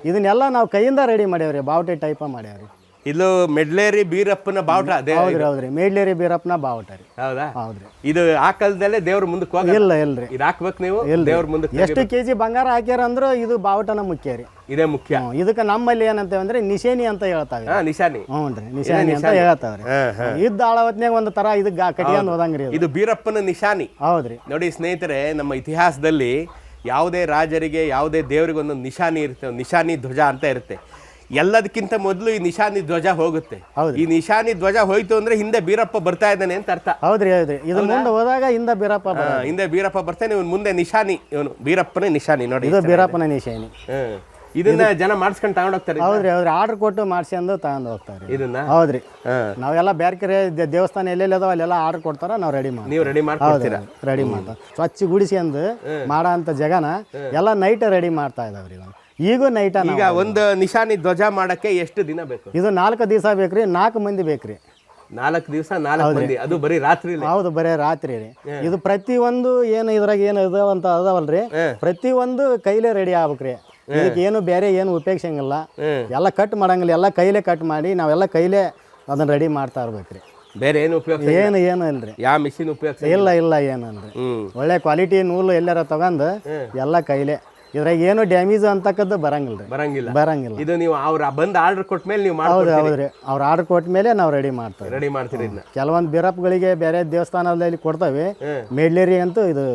ಇದನ್ನೆಲ್ಲ ನಾವು ಕೈಯಿಂದ ರೆಡಿ ಮಾಡ್ಯಾವ್ರಿ ಬಾವುಟ ಟೈಪ ಮಾಡ್ಯಾವ್ರಿ. ಇದು ಮೆಡ್ಲೇರಿ ಬೀರಪ್ಪನ ಬಾವುಟ ಅದೇ ಹೌದ್ರಿ ಹೌದ್ರಿ. ಮೇಡ್ಲಿರಿ ಬೀರಪ್ಪನ ಬಾವುಟ ರೀ. ಹೌದಾ? ಹೌದ್ರಿ. ಇದು ಆ ಕಾಲದಲ್ಲೇ ದೇವ್ರ ಮುಂದಕ್ಕೆ ಹೋಗ ಇಲ್ಲ ಇಲ್ರಿ. ಇದು ಹಾಕ್ಬೇಕು ನೀವು. ದೇವ್ರ ಮುಂದಕ್ಕೆ ಎಷ್ಟು ಕೆ ಜಿ ಬಂಗಾರ ಹಾಕ್ಯಾರ ಅಂದ್ರೆ ಇದು ಬಾವುಟನ ಮುಖ್ಯ ರೀ. ಇದೇ ಮುಖ್ಯ. ಇದಕ್ಕೆ ನಮ್ಮಲ್ಲಿ ಏನಂತೇವೆ ಅಂದ್ರೆ ನಿಶೇನಿ ಅಂತ ಹೇಳ್ತಾವೆ ಹಾ ನಿಶಾನಿ. ಹ್ಞೂ ರೀ ನಿಶಾನಿ ಅಂತ ಹೇಳ್ತಾವ್ರಿ. ಇದ್ದ ಆಳವತ್ನಾಗ ಒಂದು ತರ ಇದಕ್ಕೆ ಕಟಿಯಂದು ಹೋದಂಗ್ರಿ ಇದು ಇದು ಬೀರಪ್ಪನ ನಿಶಾನಿ. ಹೌದ್ರಿ. ನೋಡಿ ಸ್ನೇಹಿತರೆ ನಮ್ಮ ಇತಿಹಾಸದಲ್ಲಿ ಯಾವುದೇ ರಾಜರಿಗೆ ಯಾವುದೇ ದೇವರಿಗೆ ಒಂದು ನಿಶಾನಿ ಇರುತ್ತೆ ಒಂದು ನಿಶಾನಿ ಧ್ವಜ ಅಂತ ಇರುತ್ತೆ. ಎಲ್ಲದಕ್ಕಿಂತ ಮೊದಲು ಈ ನಿಶಾನಿ ಧ್ವಜ ಹೋಗುತ್ತೆ. ಹೌದು. ಈ ನಿಶಾನಿ ಧ್ವಜ ಹೋಯ್ತು ಅಂದ್ರೆ ಹಿಂದೆ ಬೀರಪ್ಪ ಬರ್ತಾ ಇದ್ದಾನೆ ಅಂತ ಅರ್ಥ. ಹೌದ್ರಿ ಹೌದ್ರಿ ಇದು ಮುಂದೆ ಹೋದಾಗ ಹಿಂದೆ ಬೀರಪ್ಪ ಹಿಂದೆ ಬೀರಪ್ಪ ಬರ್ತಾನೆ ಇವನು ಮುಂದೆ ನಿಶಾನಿ ಇವನು ಬೀರಪ್ಪನ ನಿಶಾನಿ ನೋಡಿ ಇದು ಬೀರಪ್ಪನ ನಿಶಾನಿ. ಹ್ಮ್. ಇದನ್ನ ಜನ ಮಾಡಿಸ್ಕೊಂಡು ತಗೊಂಡೋಗ್ತಾರೆ ಹೌದ್ರಿ ಹೌದ್ರಿ. ಆರ್ಡರ್ ಕೊಟ್ಟು ಮಾಡಿಸ್ಕೊಂಡು ತಗೊಂಡು ಹೋಗ್ತಾರೆ. ಇದನ್ನ? ಹೌದ್ರಿ. ನಾವೆಲ್ಲ ಬೇರೆ ಕಡೆ ದೇವಸ್ಥಾನ ಎಲ್ಲೆಲ್ಲಿ ಅದಾವ ಅಲ್ಲೆಲ್ಲ ಆರ್ಡರ್ ಕೊಡ್ತಾರ ನಾವು ರೆಡಿ ಮಾಡಿ ನೀವು ರೆಡಿ ಮಾಡ್ಕೊಡ್ತೀರಾ? ರೆಡಿ ಮಾಡ್ತಾ ಸ್ವಚ್ಛ ಗುಡಿಸ್ಕೊಂಡು ಮಾಡೋ ಅಂತ ಜಗನ ಎಲ್ಲ ನೈಟ್ ರೆಡಿ ಮಾಡ್ತಾ ಇದಾವ್ರಿ ಈಗ ಈಗೂ ನೈಟ ಈಗ ಒಂದು ನಿಶಾನಿ ಧ್ವಜ ಮಾಡಕ್ಕೆ ಎಷ್ಟು ದಿನ ಬೇಕು? ಇದು ನಾಲ್ಕು ದಿವಸ ಬೇಕ್ರಿ ನಾಲ್ಕು ಮಂದಿ ಬೇಕ್ರಿ. ನಾಲ್ಕು ದಿವಸ ನಾಲ್ಕು ಮಂದಿ. ಅದು ಬರೀ ರಾತ್ರಿ ಹೌದು ಬರೀ ರಾತ್ರಿ ರೀ. ಇದು ಪ್ರತಿ ಒಂದು ಏನು ಇದ್ರಾಗ ಏನು ಇದಾವಂತ ಅದಾವಲ್ರಿ. ಪ್ರತಿ ಒಂದು ಕೈಲೇ ರೆಡಿ ಆಗ್ಬೇಕ್ರಿ. ಇದಕ್ಕೆ ಏನು ಬೇರೆ ಏನು ಉಪಯೋಗಿಸಂಗಿಲ್ಲ ಎಲ್ಲ ಕಟ್ ಮಾಡಂಗಿಲ್ಲ ಎಲ್ಲ ಕೈಲೇ ಕಟ್ ಮಾಡಿ ನಾವೆಲ್ಲ ಕೈಲೇ ಅದನ್ನ ರೆಡಿ ಮಾಡ್ತಾ ಇರ್ಬೇಕ್ರಿ. ಬೇರೆ ಏನು ಉಪಯೋಗ ಏನು ಏನು ಇಲ್ರಿ. ಯಾವ ಮಿಷಿನ್ ಉಪಯೋಗ ಇಲ್ಲ. ಇಲ್ಲ ಏನಲ್ರಿ ಒಳ್ಳೆ ಕ್ವಾಲಿಟಿ ನೂಲು ಎಲ್ಲಾರ ತಗೊಂಡು ಎಲ್ಲ ಕೈಲೇ. ಇದ್ರಾಗ ಏನು ಡ್ಯಾಮೇಜ್ ಅಂತಕ್ಕದ್ದು ಬರಂಗಿಲ್ಲ ಬರಂಗಿಲ್ಲ. ಬರಂಗಿಲ್ಲ. ಇದು ನೀವು ಅವ್ರ ಬಂದ್ ಆರ್ಡರ್ ಕೊಟ್ಟ ಮೇಲೆ ನೀವು ಹೌದು ಹೌದ್ರಿ. ಅವ್ರು ಆರ್ಡರ್ ಕೊಟ್ಟ ಮೇಲೆ ನಾವು ರೆಡಿ ಮಾಡ್ತೀವಿ ರೆಡಿ ಮಾಡ್ತೀರಿ ಇದನ್ನ ಕೆಲವೊಂದು ಬಿರಪ್ಗಳಿಗೆ ಬೇರೆ ದೇವಸ್ಥಾನದಲ್ಲಿ ಕೊಡ್ತಾವೆ. ಮೇಡ್ಲೇರಿ ಅಂತೂ ಇದು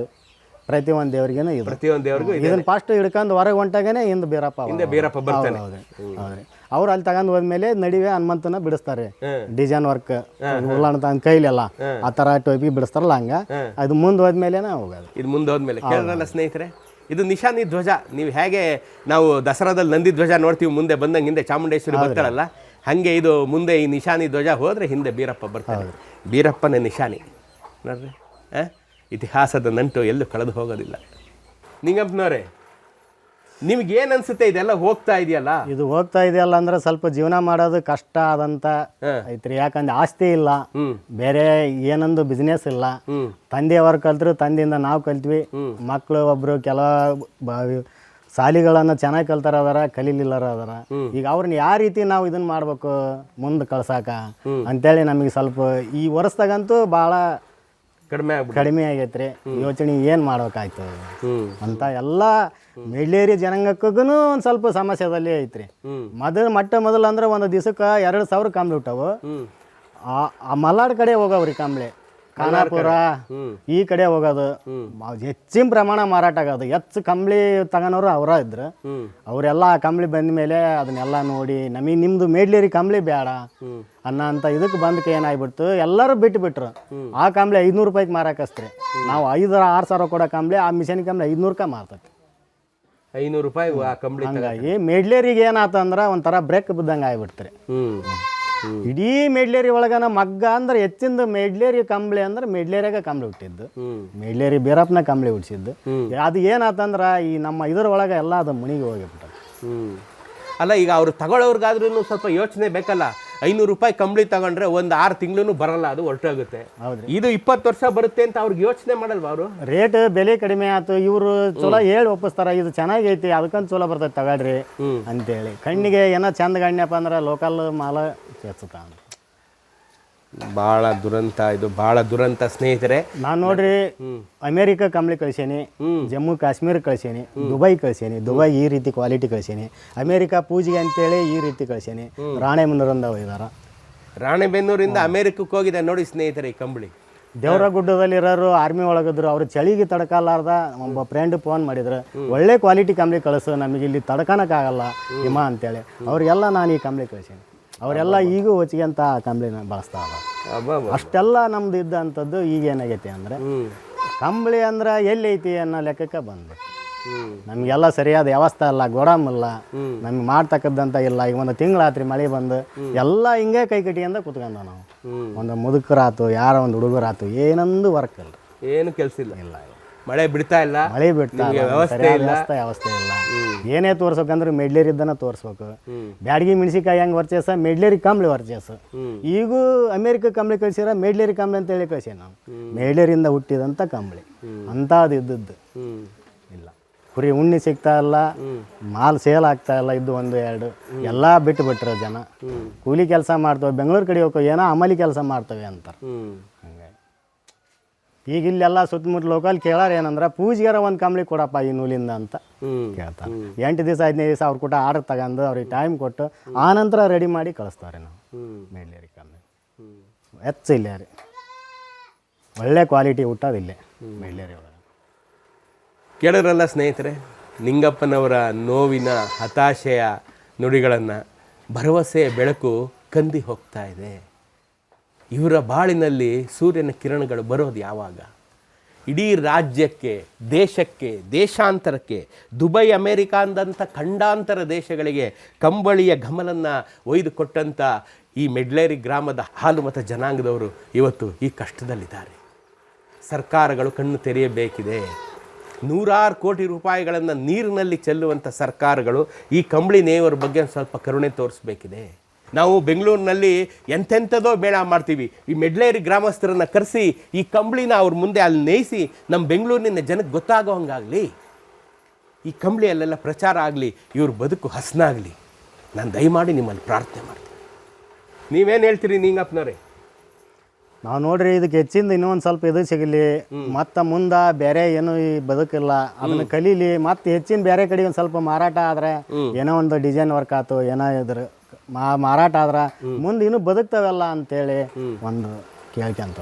ಪ್ರತಿ ಒಂದು ದೇವ್ರಿಗೇನು ಇದು. ಪ್ರತಿಯೊಂದು ದೇವ್ರಿಗೂ ಇದೆ. ಇದನ್ನ ಫಸ್ಟ್ ಹಿಡ್ಕೊಂಡು ಹೊರಗೆ ಹೊಂಟಾಗೇನೆ ಹಿಂದೆ ಬೀರಪ್ಪ ಹಿಂದೆ ಬೀರಪ್ಪ ಬರ್ತಾನೆ. ಹೌದ್ರಿ ಹೌದ್ರಿ. ಅವ್ರು ಅಲ್ಲಿ ತಗೊಂಡ್ ಹೋದ್ಮೇಲೆ ನಡಿವೆ ಹನುಮಂತನ ಬಿಡಿಸ್ತಾರೆ. ಡಿಸೈನ್ ವರ್ಕ್ ಉಳ್ಳಾಣ ತಗೊಂಡ್ ಕೈಲೆಲ್ಲ. ಆ ತರ ಟೋಪಿ ಬಿಡಿಸ್ತಾರಲ್ಲ ಹಂಗ. ಅದು ಮುಂದೆ ಹೋದ್ಮೇಲೆನ ಹೋಗೋದು. ಇದು ಮುಂದೆ ಹೋದ್ಮೇಲೆ. ಕೇಳಲ್ಲ ಸ್ನೇಹಿತರೆ ಇದು ನಿಶಾನಿ ಧ್ವಜ. ನೀವು ಹೇಗೆ ನಾವು ದಸರಾದಲ್ಲಿ ನಂದಿ ಧ್ವಜ ನೋಡ್ತೀವಿ ಮುಂದೆ ಬಂದಂಗೆ ಹಿಂದೆ ಚಾಮುಂಡೇಶ್ವರಿ ಬರ್ತಾರಲ್ಲ ಹಾಗೆ ಇದು ಮುಂದೆ ಈ ನಿಶಾನಿ ಧ್ವಜ ಹೋದ್ರೆ ಹಿಂದೆ ಬೀರಪ್ಪ ಬರ್ತಾರೆ. ಬೀರಪ್ಪನ ನಿಶಾನಿ. ನೋಡ್ರಿ ಆ? ಇತಿಹಾಸದ ನಂಟು ಎಲ್ಲೂ ಕಳೆದು ಹೋಗೋದಿಲ್ಲ. ನಿಂಗಪ್ಪನವ್ರೆ ನಿಮ್ಗೇನು ಅನಿಸುತ್ತೆ ಇದೆಲ್ಲ ಹೋಗ್ತಾ ಇದೆಯಲ್ಲ? ಇದು ಹೋಗ್ತಾ ಇದೆಯಲ್ಲ ಅಂದ್ರೆ ಸ್ವಲ್ಪ ಜೀವನ ಮಾಡೋದು ಕಷ್ಟ ಆದಂತ ಐತ್ರಿ. ಯಾಕಂದ್ರೆ ಆಸ್ತಿ ಇಲ್ಲ. ಬೇರೆ ಏನೊಂದು ಬಿಸ್ನೆಸ್ ಇಲ್ಲ. ತಂದೆಯವರು ಕಲ್ತ್ರು ತಂದೆಯಿಂದ ನಾವು ಕಲ್ತ್ವಿ. ಮಕ್ಕಳು ಒಬ್ರು ಕೆಲ ಸಾಲಿಗಳನ್ನ ಚೆನ್ನಾಗಿ ಕಲ್ತಾರ ಅದರ ಕಲೀಲಿಲ್ಲರ ಅದರ. ಈಗ ಅವ್ರನ್ನ ಯಾವ ರೀತಿ ನಾವು ಇದನ್ನ ಮಾಡ್ಬೇಕು ಮುಂದೆ ಕಳ್ಸಾಕ? ಅಂತೇಳಿ ನಮಗೆ ಸ್ವಲ್ಪ ಈ ವರ್ಷದಾಗಂತೂ ಭಾಳ ಕಡಿಮೆ ಆಗ್ಬಿಟ್ಟು ಕಡಿಮೆ ಆಗೈತ್ರಿ. ಯೋಚನೆ ಏನು ಮಾಡ್ಬೇಕಾಯ್ತು? ಅಂತ ಎಲ್ಲ ಮಿಡ್ಲೇರಿ ಜನಾಂಗಕ್ಕೂ ಒಂದು ಸ್ವಲ್ಪ ಸಮಸ್ಯೆದಲ್ಲಿ ಐತ್ರಿ. ಮದ ಮೊದಲು ಮೊಟ್ಟ ಮೊದಲು ಅಂದ್ರೆ ಒಂದು ದಿವಸಕ್ಕೆ ಎರಡು ಸಾವಿರ ಕಂಬ್ಲಿ ಹುಟ್ಟವು. ಆ- ಮಲಾಡ್ ಕಡೆ ಹೋಗವ್ರಿ ಕಂಬ್ಳಿ. ಖಾನಾಪುರ ಈ ಕಡೆ ಹೋಗೋದು ಹೆಚ್ಚಿನ ಪ್ರಮಾಣ ಮಾರಾಟ ಆಗೋದು. ಹೆಚ್ಚು ಕಂಬಳಿ ತಗೋನವ್ರು ಅವರ ಇದ್ರು. ಅವರೆಲ್ಲ ಆ ಕಂಬಳಿ ಬಂದ ಮೇಲೆ ಅದನ್ನೆಲ್ಲ ನೋಡಿ ನಮಗೆ ನಿಮ್ದು ಮೇಡ್ಲೇರಿ ಕಂಬಳಿ ಬೇಡ ಅನ್ನೋ ಅಂತ ಇದಕ್ಕೆ ಬಂದಕ್ಕೆ ಏನಾಗ್ಬಿಡ್ತು? ಎಲ್ಲರೂ ಬಿಟ್ಟು ಬಿಟ್ರು ಆ ಕಂಬಳಿ ಐದ್ನೂರು ರೂಪಾಯಿಗೆ ಮಾರಾಕಸ್ತ್ರಿ. ನಾವು ಐದರ ಆರು ಸಾವಿರ ಕೊಡೋ ಕಂಬಳಿ ಆ ಮಿಷನ್ ಕಂಬ್ಳಿ ಐದ್ನೂರಕ್ಕೆ ಮಾರ್ತೈತಿ. ಐನೂರು ರೂಪಾಯಿ ಆ ಕಂಬಳಿ ಹಂಗಾಗಿ ಮೇಡ್ಲೇರಿಗೆ ಏನಾತ ಅಂದ್ರೆ ಒಂಥರ ಬ್ರೇಕ್ ಬಿದ್ದಂಗೆ ಆಗ್ಬಿಡ್ತ್ರಿ. ಇಡೀ ಮೇಡ್ಲೇರಿ ಒಳಗನ ಮಗ್ಗ ಅಂದ್ರೆ ಹೆಚ್ಚಿಂದ ಮೇಡ್ಲೇರಿ ಕಂಬ್ಳಿ ಅಂದ್ರೆ ಮೇಡ್ಲೇರಿಯಾಗ ಕಂಬ್ಳಿ ಹುಟ್ಟಿದ್ದು. ಮೇಡ್ಲೇರಿ ಬೀರಪ್ಪನ ಕಂಬ್ಳಿ ಹುಟ್ಟಿಸಿದ್ದು. ಅದು ಏನಾತಂದ್ರ ಈ ನಮ್ಮ ಇದರ ಒಳಗೆ ಎಲ್ಲ ಅದು ಮುಣಿಗೆ ಹೋಗಿಬಿಟ್ಟ ಅಲ್ಲ ಈಗ ಅವ್ರು ತಗೊಳ್ಳೋರ್ಗಾದ್ರೂ ಸ್ವಲ್ಪ ಯೋಚನೆ ಬೇಕಲ್ಲ? ಐನೂರು ರೂಪಾಯಿ ಕಂಬಳಿ ತಗೊಂಡ್ರೆ ಒಂದು ಆರು ತಿಂಗಳು ಬರಲ್ಲ ಅದು ಹೊರಟೋಗುತ್ತೆ ಹೌದ್ರಿ. ಇದು ಇಪ್ಪತ್ತು ವರ್ಷ ಬರುತ್ತೆ ಅಂತ ಅವ್ರಿಗೆ ಯೋಚನೆ ಮಾಡಲ್ವಾ ಅವರು? ರೇಟ್ ಬೆಲೆ ಕಡಿಮೆ ಆಯ್ತು ಇವರು ಚಲೋ ಹೇಳಿ ಒಪ್ಪಿಸ್ತಾರ ಇದು ಚೆನ್ನಾಗೈತಿ ಅದಕ್ಕಂತ ಚಲೋ ಬರ್ತೈತೆ ತಗೊಳ್ರಿ ಅಂತೇಳಿ. ಕಣ್ಣಿಗೆ ಏನೋ ಚಂದ ಗಣ್ಯಪ್ಪ ಅಂದ್ರೆ ಲೋಕಲ್ ಮಾಲ ಹೆಚ್ಚುತ್ತಾನ ಭಾಳ ದುರಂತ ಇದು ಭಾಳ ದುರಂತ ಸ್ನೇಹಿತರೆ. ನಾನು ನೋಡ್ರಿ ಅಮೇರಿಕಾ ಕಂಬಳಿ ಕಳ್ಸೇನಿ ಜಮ್ಮು ಕಾಶ್ಮೀರ ಕಳ್ಸೇನಿ ದುಬೈ ಕಳ್ಸೇನಿ ದುಬೈ ಈ ರೀತಿ ಕ್ವಾಲಿಟಿ ಕಳ್ಸೇನಿ ಅಮೇರಿಕಾ ಪೂಜೆಗೆ ಅಂತೇಳಿ ಈ ರೀತಿ ಕಳ್ಸೇನಿ ರಾಣೆ ಹೋಗಿದಾರ. ಒಯ್ದಾರ ರಾಣೆಬೆನ್ನೂರಿಂದ ಅಮೇರಿಕಕ್ಕೆ ಹೋಗಿದೆ ನೋಡಿ ಸ್ನೇಹಿತರೆ ಈ ಕಂಬಳಿ. ದೇವರ ಗುಡ್ಡದಲ್ಲಿ ಇರೋರು ಆರ್ಮಿ ಒಳಗಿದ್ರು ಅವ್ರು ಚಳಿಗೆ ತಡ್ಕಲಾರ್ದ ಒಬ್ಬ ಫ್ರೆಂಡ್ ಫೋನ್ ಮಾಡಿದ್ರು. ಒಳ್ಳೆ ಕ್ವಾಲಿಟಿ ಕಂಬಳಿ ಕಳಿಸು ನಮಗೆ ಇಲ್ಲಿ ತಡ್ಕೊಳಕ್ಕಾಗಲ್ಲ ಹಿಮ ಅಂತೇಳಿ. ಅವ್ರಿಗೆಲ್ಲ ನಾನು ಈ ಕಂಬಳಿ ಕಳಿಸೀನಿ. ಅವರೆಲ್ಲ ಈಗೂ ಹೊಚ್ಕೊಂತ ಅಂತ ಕಂಬ್ಳಿನ ಬಳಸ್ತಾ ಇದ್ದಾರೆ ಅಷ್ಟೆಲ್ಲ ನಮ್ದು ಇದ್ದಂಥದ್ದು ಈಗ ಏನಾಗೈತಿ ಅಂದರೆ ಕಂಬಳಿ ಅಂದ್ರೆ ಎಲ್ಲಿ ಐತಿ ಅನ್ನೋ ಲೆಕ್ಕಕ್ಕೆ ಬಂದ್ಬಿಟ್ಟು. ನಮಗೆಲ್ಲ ಸರಿಯಾದ ವ್ಯವಸ್ಥೆ ಇಲ್ಲ ಗೋಡಮ್ ಇಲ್ಲ. ನಮ್ಗೆ ಮಾಡ್ತಕ್ಕದ್ದಂತ ಇಲ್ಲ. ಈಗ ಒಂದು ತಿಂಗಳಾತ್ರಿ ಮಳೆ ಬಂದು ಎಲ್ಲ ಹಿಂಗೆ ಕೈ ಅಂತ ಕುತ್ಕೊಂಡ ನಾವು. ಒಂದು ಮುದುಕರಾತು ಯಾರೋ ಒಂದು ಹುಡುಗರಾತು ಏನೊಂದು ವರ್ಕ್ ಇಲ್ಲ. ಏನು ಕೆಲಸ ಇಲ್ಲ ಇಲ್ಲ. ಮಳೆ ಬಿಡ್ತಾ ಇಲ್ಲ. ಮಳೆ ಬಿಡ್ತಾ ನಿಮ್ಗೆ ಇಲ್ಲ, ವ್ಯವಸ್ಥೆ ಸರಿಯಾದ ಇಲ್ಲ. ವ್ಯವಸ್ಥೆ ವ್ಯವಸ್ಥೆ ಇಲ್ಲ. ಏನೇ ತೋರ್ಸ್ಬೇಕಂದ್ರೆ ಮೆಡ್ಲೇರ್ ಇದ್ದನ ತೋರಿಸ್ಬೇಕು. ಬ್ಯಾಡಗಿ ಮೆಣಸಿಕಾಯಿ ಹೆಂಗ್ ವರ್ಚಸ ಮೆಡ್ಲೇರಿ ಕಂಬ್ಳಿ ವರ್ಚಸ್ ಈಗೂ ಅಮೇರಿಕ ಕಂಬ್ಳಿ ಕಳ್ಸಿರ ಕಂಬಳಿ ಕಂಬ್ಳಿ ಅಂತೇಳಿ ಕಳ್ಸಿ ನಾವು. ಮೇಡ್ಲೇರಿಂದ ಹುಟ್ಟಿದಂಥ ಕಂಬ್ಳಿ. ಅಂಥದ್ದು ಇದ್ದದ್ದು. ಹ್ಮ್. ಇಲ್ಲ. ಕುರಿ ಉಣ್ಣಿ ಸಿಗ್ತಾ ಇಲ್ಲ ಮಾಲ್ ಸೇಲ್ ಆಗ್ತಾ ಇಲ್ಲ ಇದ್ದು ಒಂದು ಎರಡು. ಎಲ್ಲ ಬಿಟ್ಟು ಬಿಟ್ರು ಜನ ಕೂಲಿ ಕೆಲಸ ಮಾಡ್ತವೆ ಬೆಂಗಳೂರು ಕಡೆ ಹೋಗೋ ಏನೋ ಅಮಲಿ ಕೆಲಸ ಮಾಡ್ತವೆ ಅಂತಾರೆ. ಹ್ಮ್. ಈಗ ಇಲ್ಲೆಲ್ಲ ಸುತ್ತಮುತ್ತ ಲೋಕಲ್ ಕೇಳಾರ ಏನಂದ್ರೆ ಪೂಜೆಗಾರ ಒಂದು ಕಂಬಳಿ ಕೊಡಪ್ಪ ಈ ನೂಲಿಂದ ಅಂತ ಕೇಳ್ತಾರೆ. ಎಂಟು ದಿವಸ ಹದಿನೈದು ದಿವಸ ಅವ್ರ ಕೂಟ ಆರ್ಡರ್ ತಗೊಂಡು ಅವ್ರಿಗೆ ಟೈಮ್ ಕೊಟ್ಟು ಆ ನಂತರ ರೆಡಿ ಮಾಡಿ ಕಳಿಸ್ತಾರೆ ನಾವು ಮೇಲೇರಿ ಕಂಬಳಿ. ಹೆಚ್ಚು ಇಲ್ಲೇ ರೀ. ಒಳ್ಳೆ ಕ್ವಾಲಿಟಿ ಹುಟ್ಟೋದಿಲ್ಲೇ ಮೇಲೇರಿ ಒಳಗೆ. ಕೇಳಿದ್ರಲ್ಲ ಸ್ನೇಹಿತರೆ ನಿಂಗಪ್ಪನವರ ನೋವಿನ ಹತಾಶೆಯ ನುಡಿಗಳನ್ನು ಭರವಸೆಯ ಬೆಳಕು ಕಂದಿ ಹೋಗ್ತಾ ಇದೆ. ಇವರ ಬಾಳಿನಲ್ಲಿ ಸೂರ್ಯನ ಕಿರಣಗಳು ಬರೋದು ಯಾವಾಗ? ಇಡೀ ರಾಜ್ಯಕ್ಕೆ, ದೇಶಕ್ಕೆ, ದೇಶಾಂತರಕ್ಕೆ, ದುಬೈ, ಅಮೇರಿಕಾದಂಥ ಖಂಡಾಂತರ ದೇಶಗಳಿಗೆ ಕಂಬಳಿಯ ಘಮಲನ್ನು ಒಯ್ದುಕೊಟ್ಟಂಥ ಈ ಮೆಡ್ಲೇರಿ ಗ್ರಾಮದ ಹಾಲು ಮತ ಜನಾಂಗದವರು ಇವತ್ತು ಈ ಕಷ್ಟದಲ್ಲಿದ್ದಾರೆ. ಸರ್ಕಾರಗಳು ಕಣ್ಣು ತೆರೆಯಬೇಕಿದೆ. ನೂರಾರು ಕೋಟಿ ರೂಪಾಯಿಗಳನ್ನು ನೀರಿನಲ್ಲಿ ಚೆಲ್ಲುವಂಥ ಸರ್ಕಾರಗಳು ಈ ಕಂಬಳಿ ನೇವರ ಬಗ್ಗೆ ಸ್ವಲ್ಪ ಕರುಣೆ ತೋರಿಸ್ಬೇಕಿದೆ. ನಾವು ಬೆಂಗಳೂರಿನಲ್ಲಿ ಎಂಥೆಂಥದೋ ಮೇಳ ಮಾಡ್ತೀವಿ. ಈ ಮೆಡ್ಲೇರಿ ಗ್ರಾಮಸ್ಥರನ್ನು ಕರೆಸಿ ಈ ಕಂಬಳಿನ ಅವ್ರ ಮುಂದೆ ಅಲ್ಲಿ ನೇಯಿಸಿ ನಮ್ಮ ಬೆಂಗಳೂರಿನ ಜನಕ್ಕೆ ಗೊತ್ತಾಗೋ ಹಂಗಾಗಲಿ ಈ ಕಂಬಳಿ ಅಲ್ಲೆಲ್ಲ ಪ್ರಚಾರ ಆಗಲಿ ಇವ್ರ ಬದುಕು ಹಸನಾಗಲಿ. ನಾನು ದಯಮಾಡಿ ನಿಮ್ಮಲ್ಲಿ ಪ್ರಾರ್ಥನೆ ಮಾಡ್ತೀನಿ. ನೀವೇನು ಹೇಳ್ತೀರಿ ನಿಂಗಪ್ಪನವ್ರೆ ನಾವು ನೋಡ್ರಿ ಇದಕ್ಕೆ ಹೆಚ್ಚಿಂದ ಇನ್ನೊಂದು ಸ್ವಲ್ಪ ಇದು ಸಿಗಲಿ. ಮತ್ತೆ ಮುಂದೆ ಬೇರೆ ಏನು ಈ ಬದುಕಿಲ್ಲ. ಅದನ್ನ ಕಲೀಲಿ. ಮತ್ತೆ ಹೆಚ್ಚಿನ ಬೇರೆ ಕಡೆ ಒಂದು ಸ್ವಲ್ಪ ಮಾರಾಟ ಆದ್ರೆ ಏನೋ ಒಂದು ಡಿಸೈನ್ ವರ್ಕ್ ಆಯ್ತು ಏನೋ ಇದ್ರ. ಮಾ ಮಾರಾಟ ಆದ್ರೆ ಮುಂದೆ ಇನ್ನೂ ಬದುಕ್ತಾವಲ್ಲ ಅಂತೇಳಿ ಒಂದು ಕೇಳ್ಕೊಂತ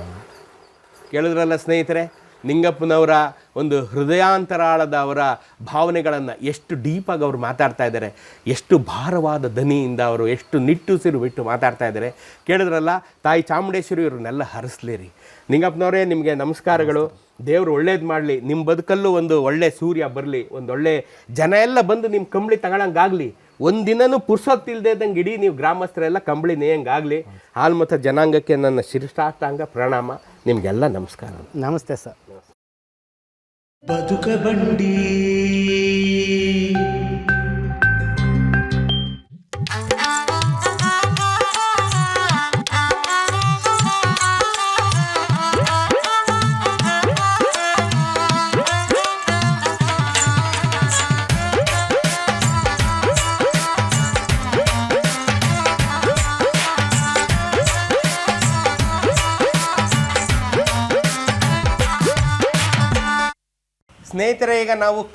ಕೇಳಿದ್ರಲ್ಲ ಸ್ನೇಹಿತರೆ ನಿಂಗಪ್ಪನವರ ಒಂದು ಹೃದಯಾಂತರಾಳದ ಅವರ ಭಾವನೆಗಳನ್ನು ಎಷ್ಟು ಡೀಪಾಗಿ ಅವರು ಮಾತಾಡ್ತಾ ಇದ್ದಾರೆ ಎಷ್ಟು ಭಾರವಾದ ದನಿಯಿಂದ ಅವರು ಎಷ್ಟು ನಿಟ್ಟುಸಿರು ಬಿಟ್ಟು ಮಾತಾಡ್ತಾ ಇದ್ದಾರೆ. ಕೇಳಿದ್ರಲ್ಲ ತಾಯಿ ಚಾಮುಂಡೇಶ್ವರಿ ಇವ್ರನ್ನೆಲ್ಲ ಹರಿಸ್ಲಿರಿ. ನಿಂಗಪ್ಪನವರೇ ನಿಮಗೆ ನಮಸ್ಕಾರಗಳು. ದೇವರು ಒಳ್ಳೇದು ಮಾಡಲಿ ನಿಮ್ಮ ಬದುಕಲ್ಲೂ ಒಂದು ಒಳ್ಳೆ ಸೂರ್ಯ ಬರಲಿ ಒಂದು ಒಳ್ಳೆ ಜನ ಎಲ್ಲ ಬಂದು ನಿಮ್ಮ ಕಂಬಳಿ ತಗೊಳಂಗಾಗಲಿ. ಒಂದಿನನೂ ಪುರ್ಸೊತ್ತಿಲ್ದೇ ಇದ್ದಂಗೆ ಇಡೀ ನೀವು ಗ್ರಾಮಸ್ಥರೆಲ್ಲ ಕಂಬಳಿ ನೇಯಂಗಾಗಲಿ ಹಾಲ್ಮತ ಮತ್ತು ಜನಾಂಗಕ್ಕೆ ನನ್ನ ಶಿರಷ್ಟಾಷ್ಟಾಂಗ ಪ್ರಣಾಮ. ನಿಮಗೆಲ್ಲ ನಮಸ್ಕಾರ. ನಮಸ್ತೆ ಸರ್. ಬದುಕ ಬಂಡಿ.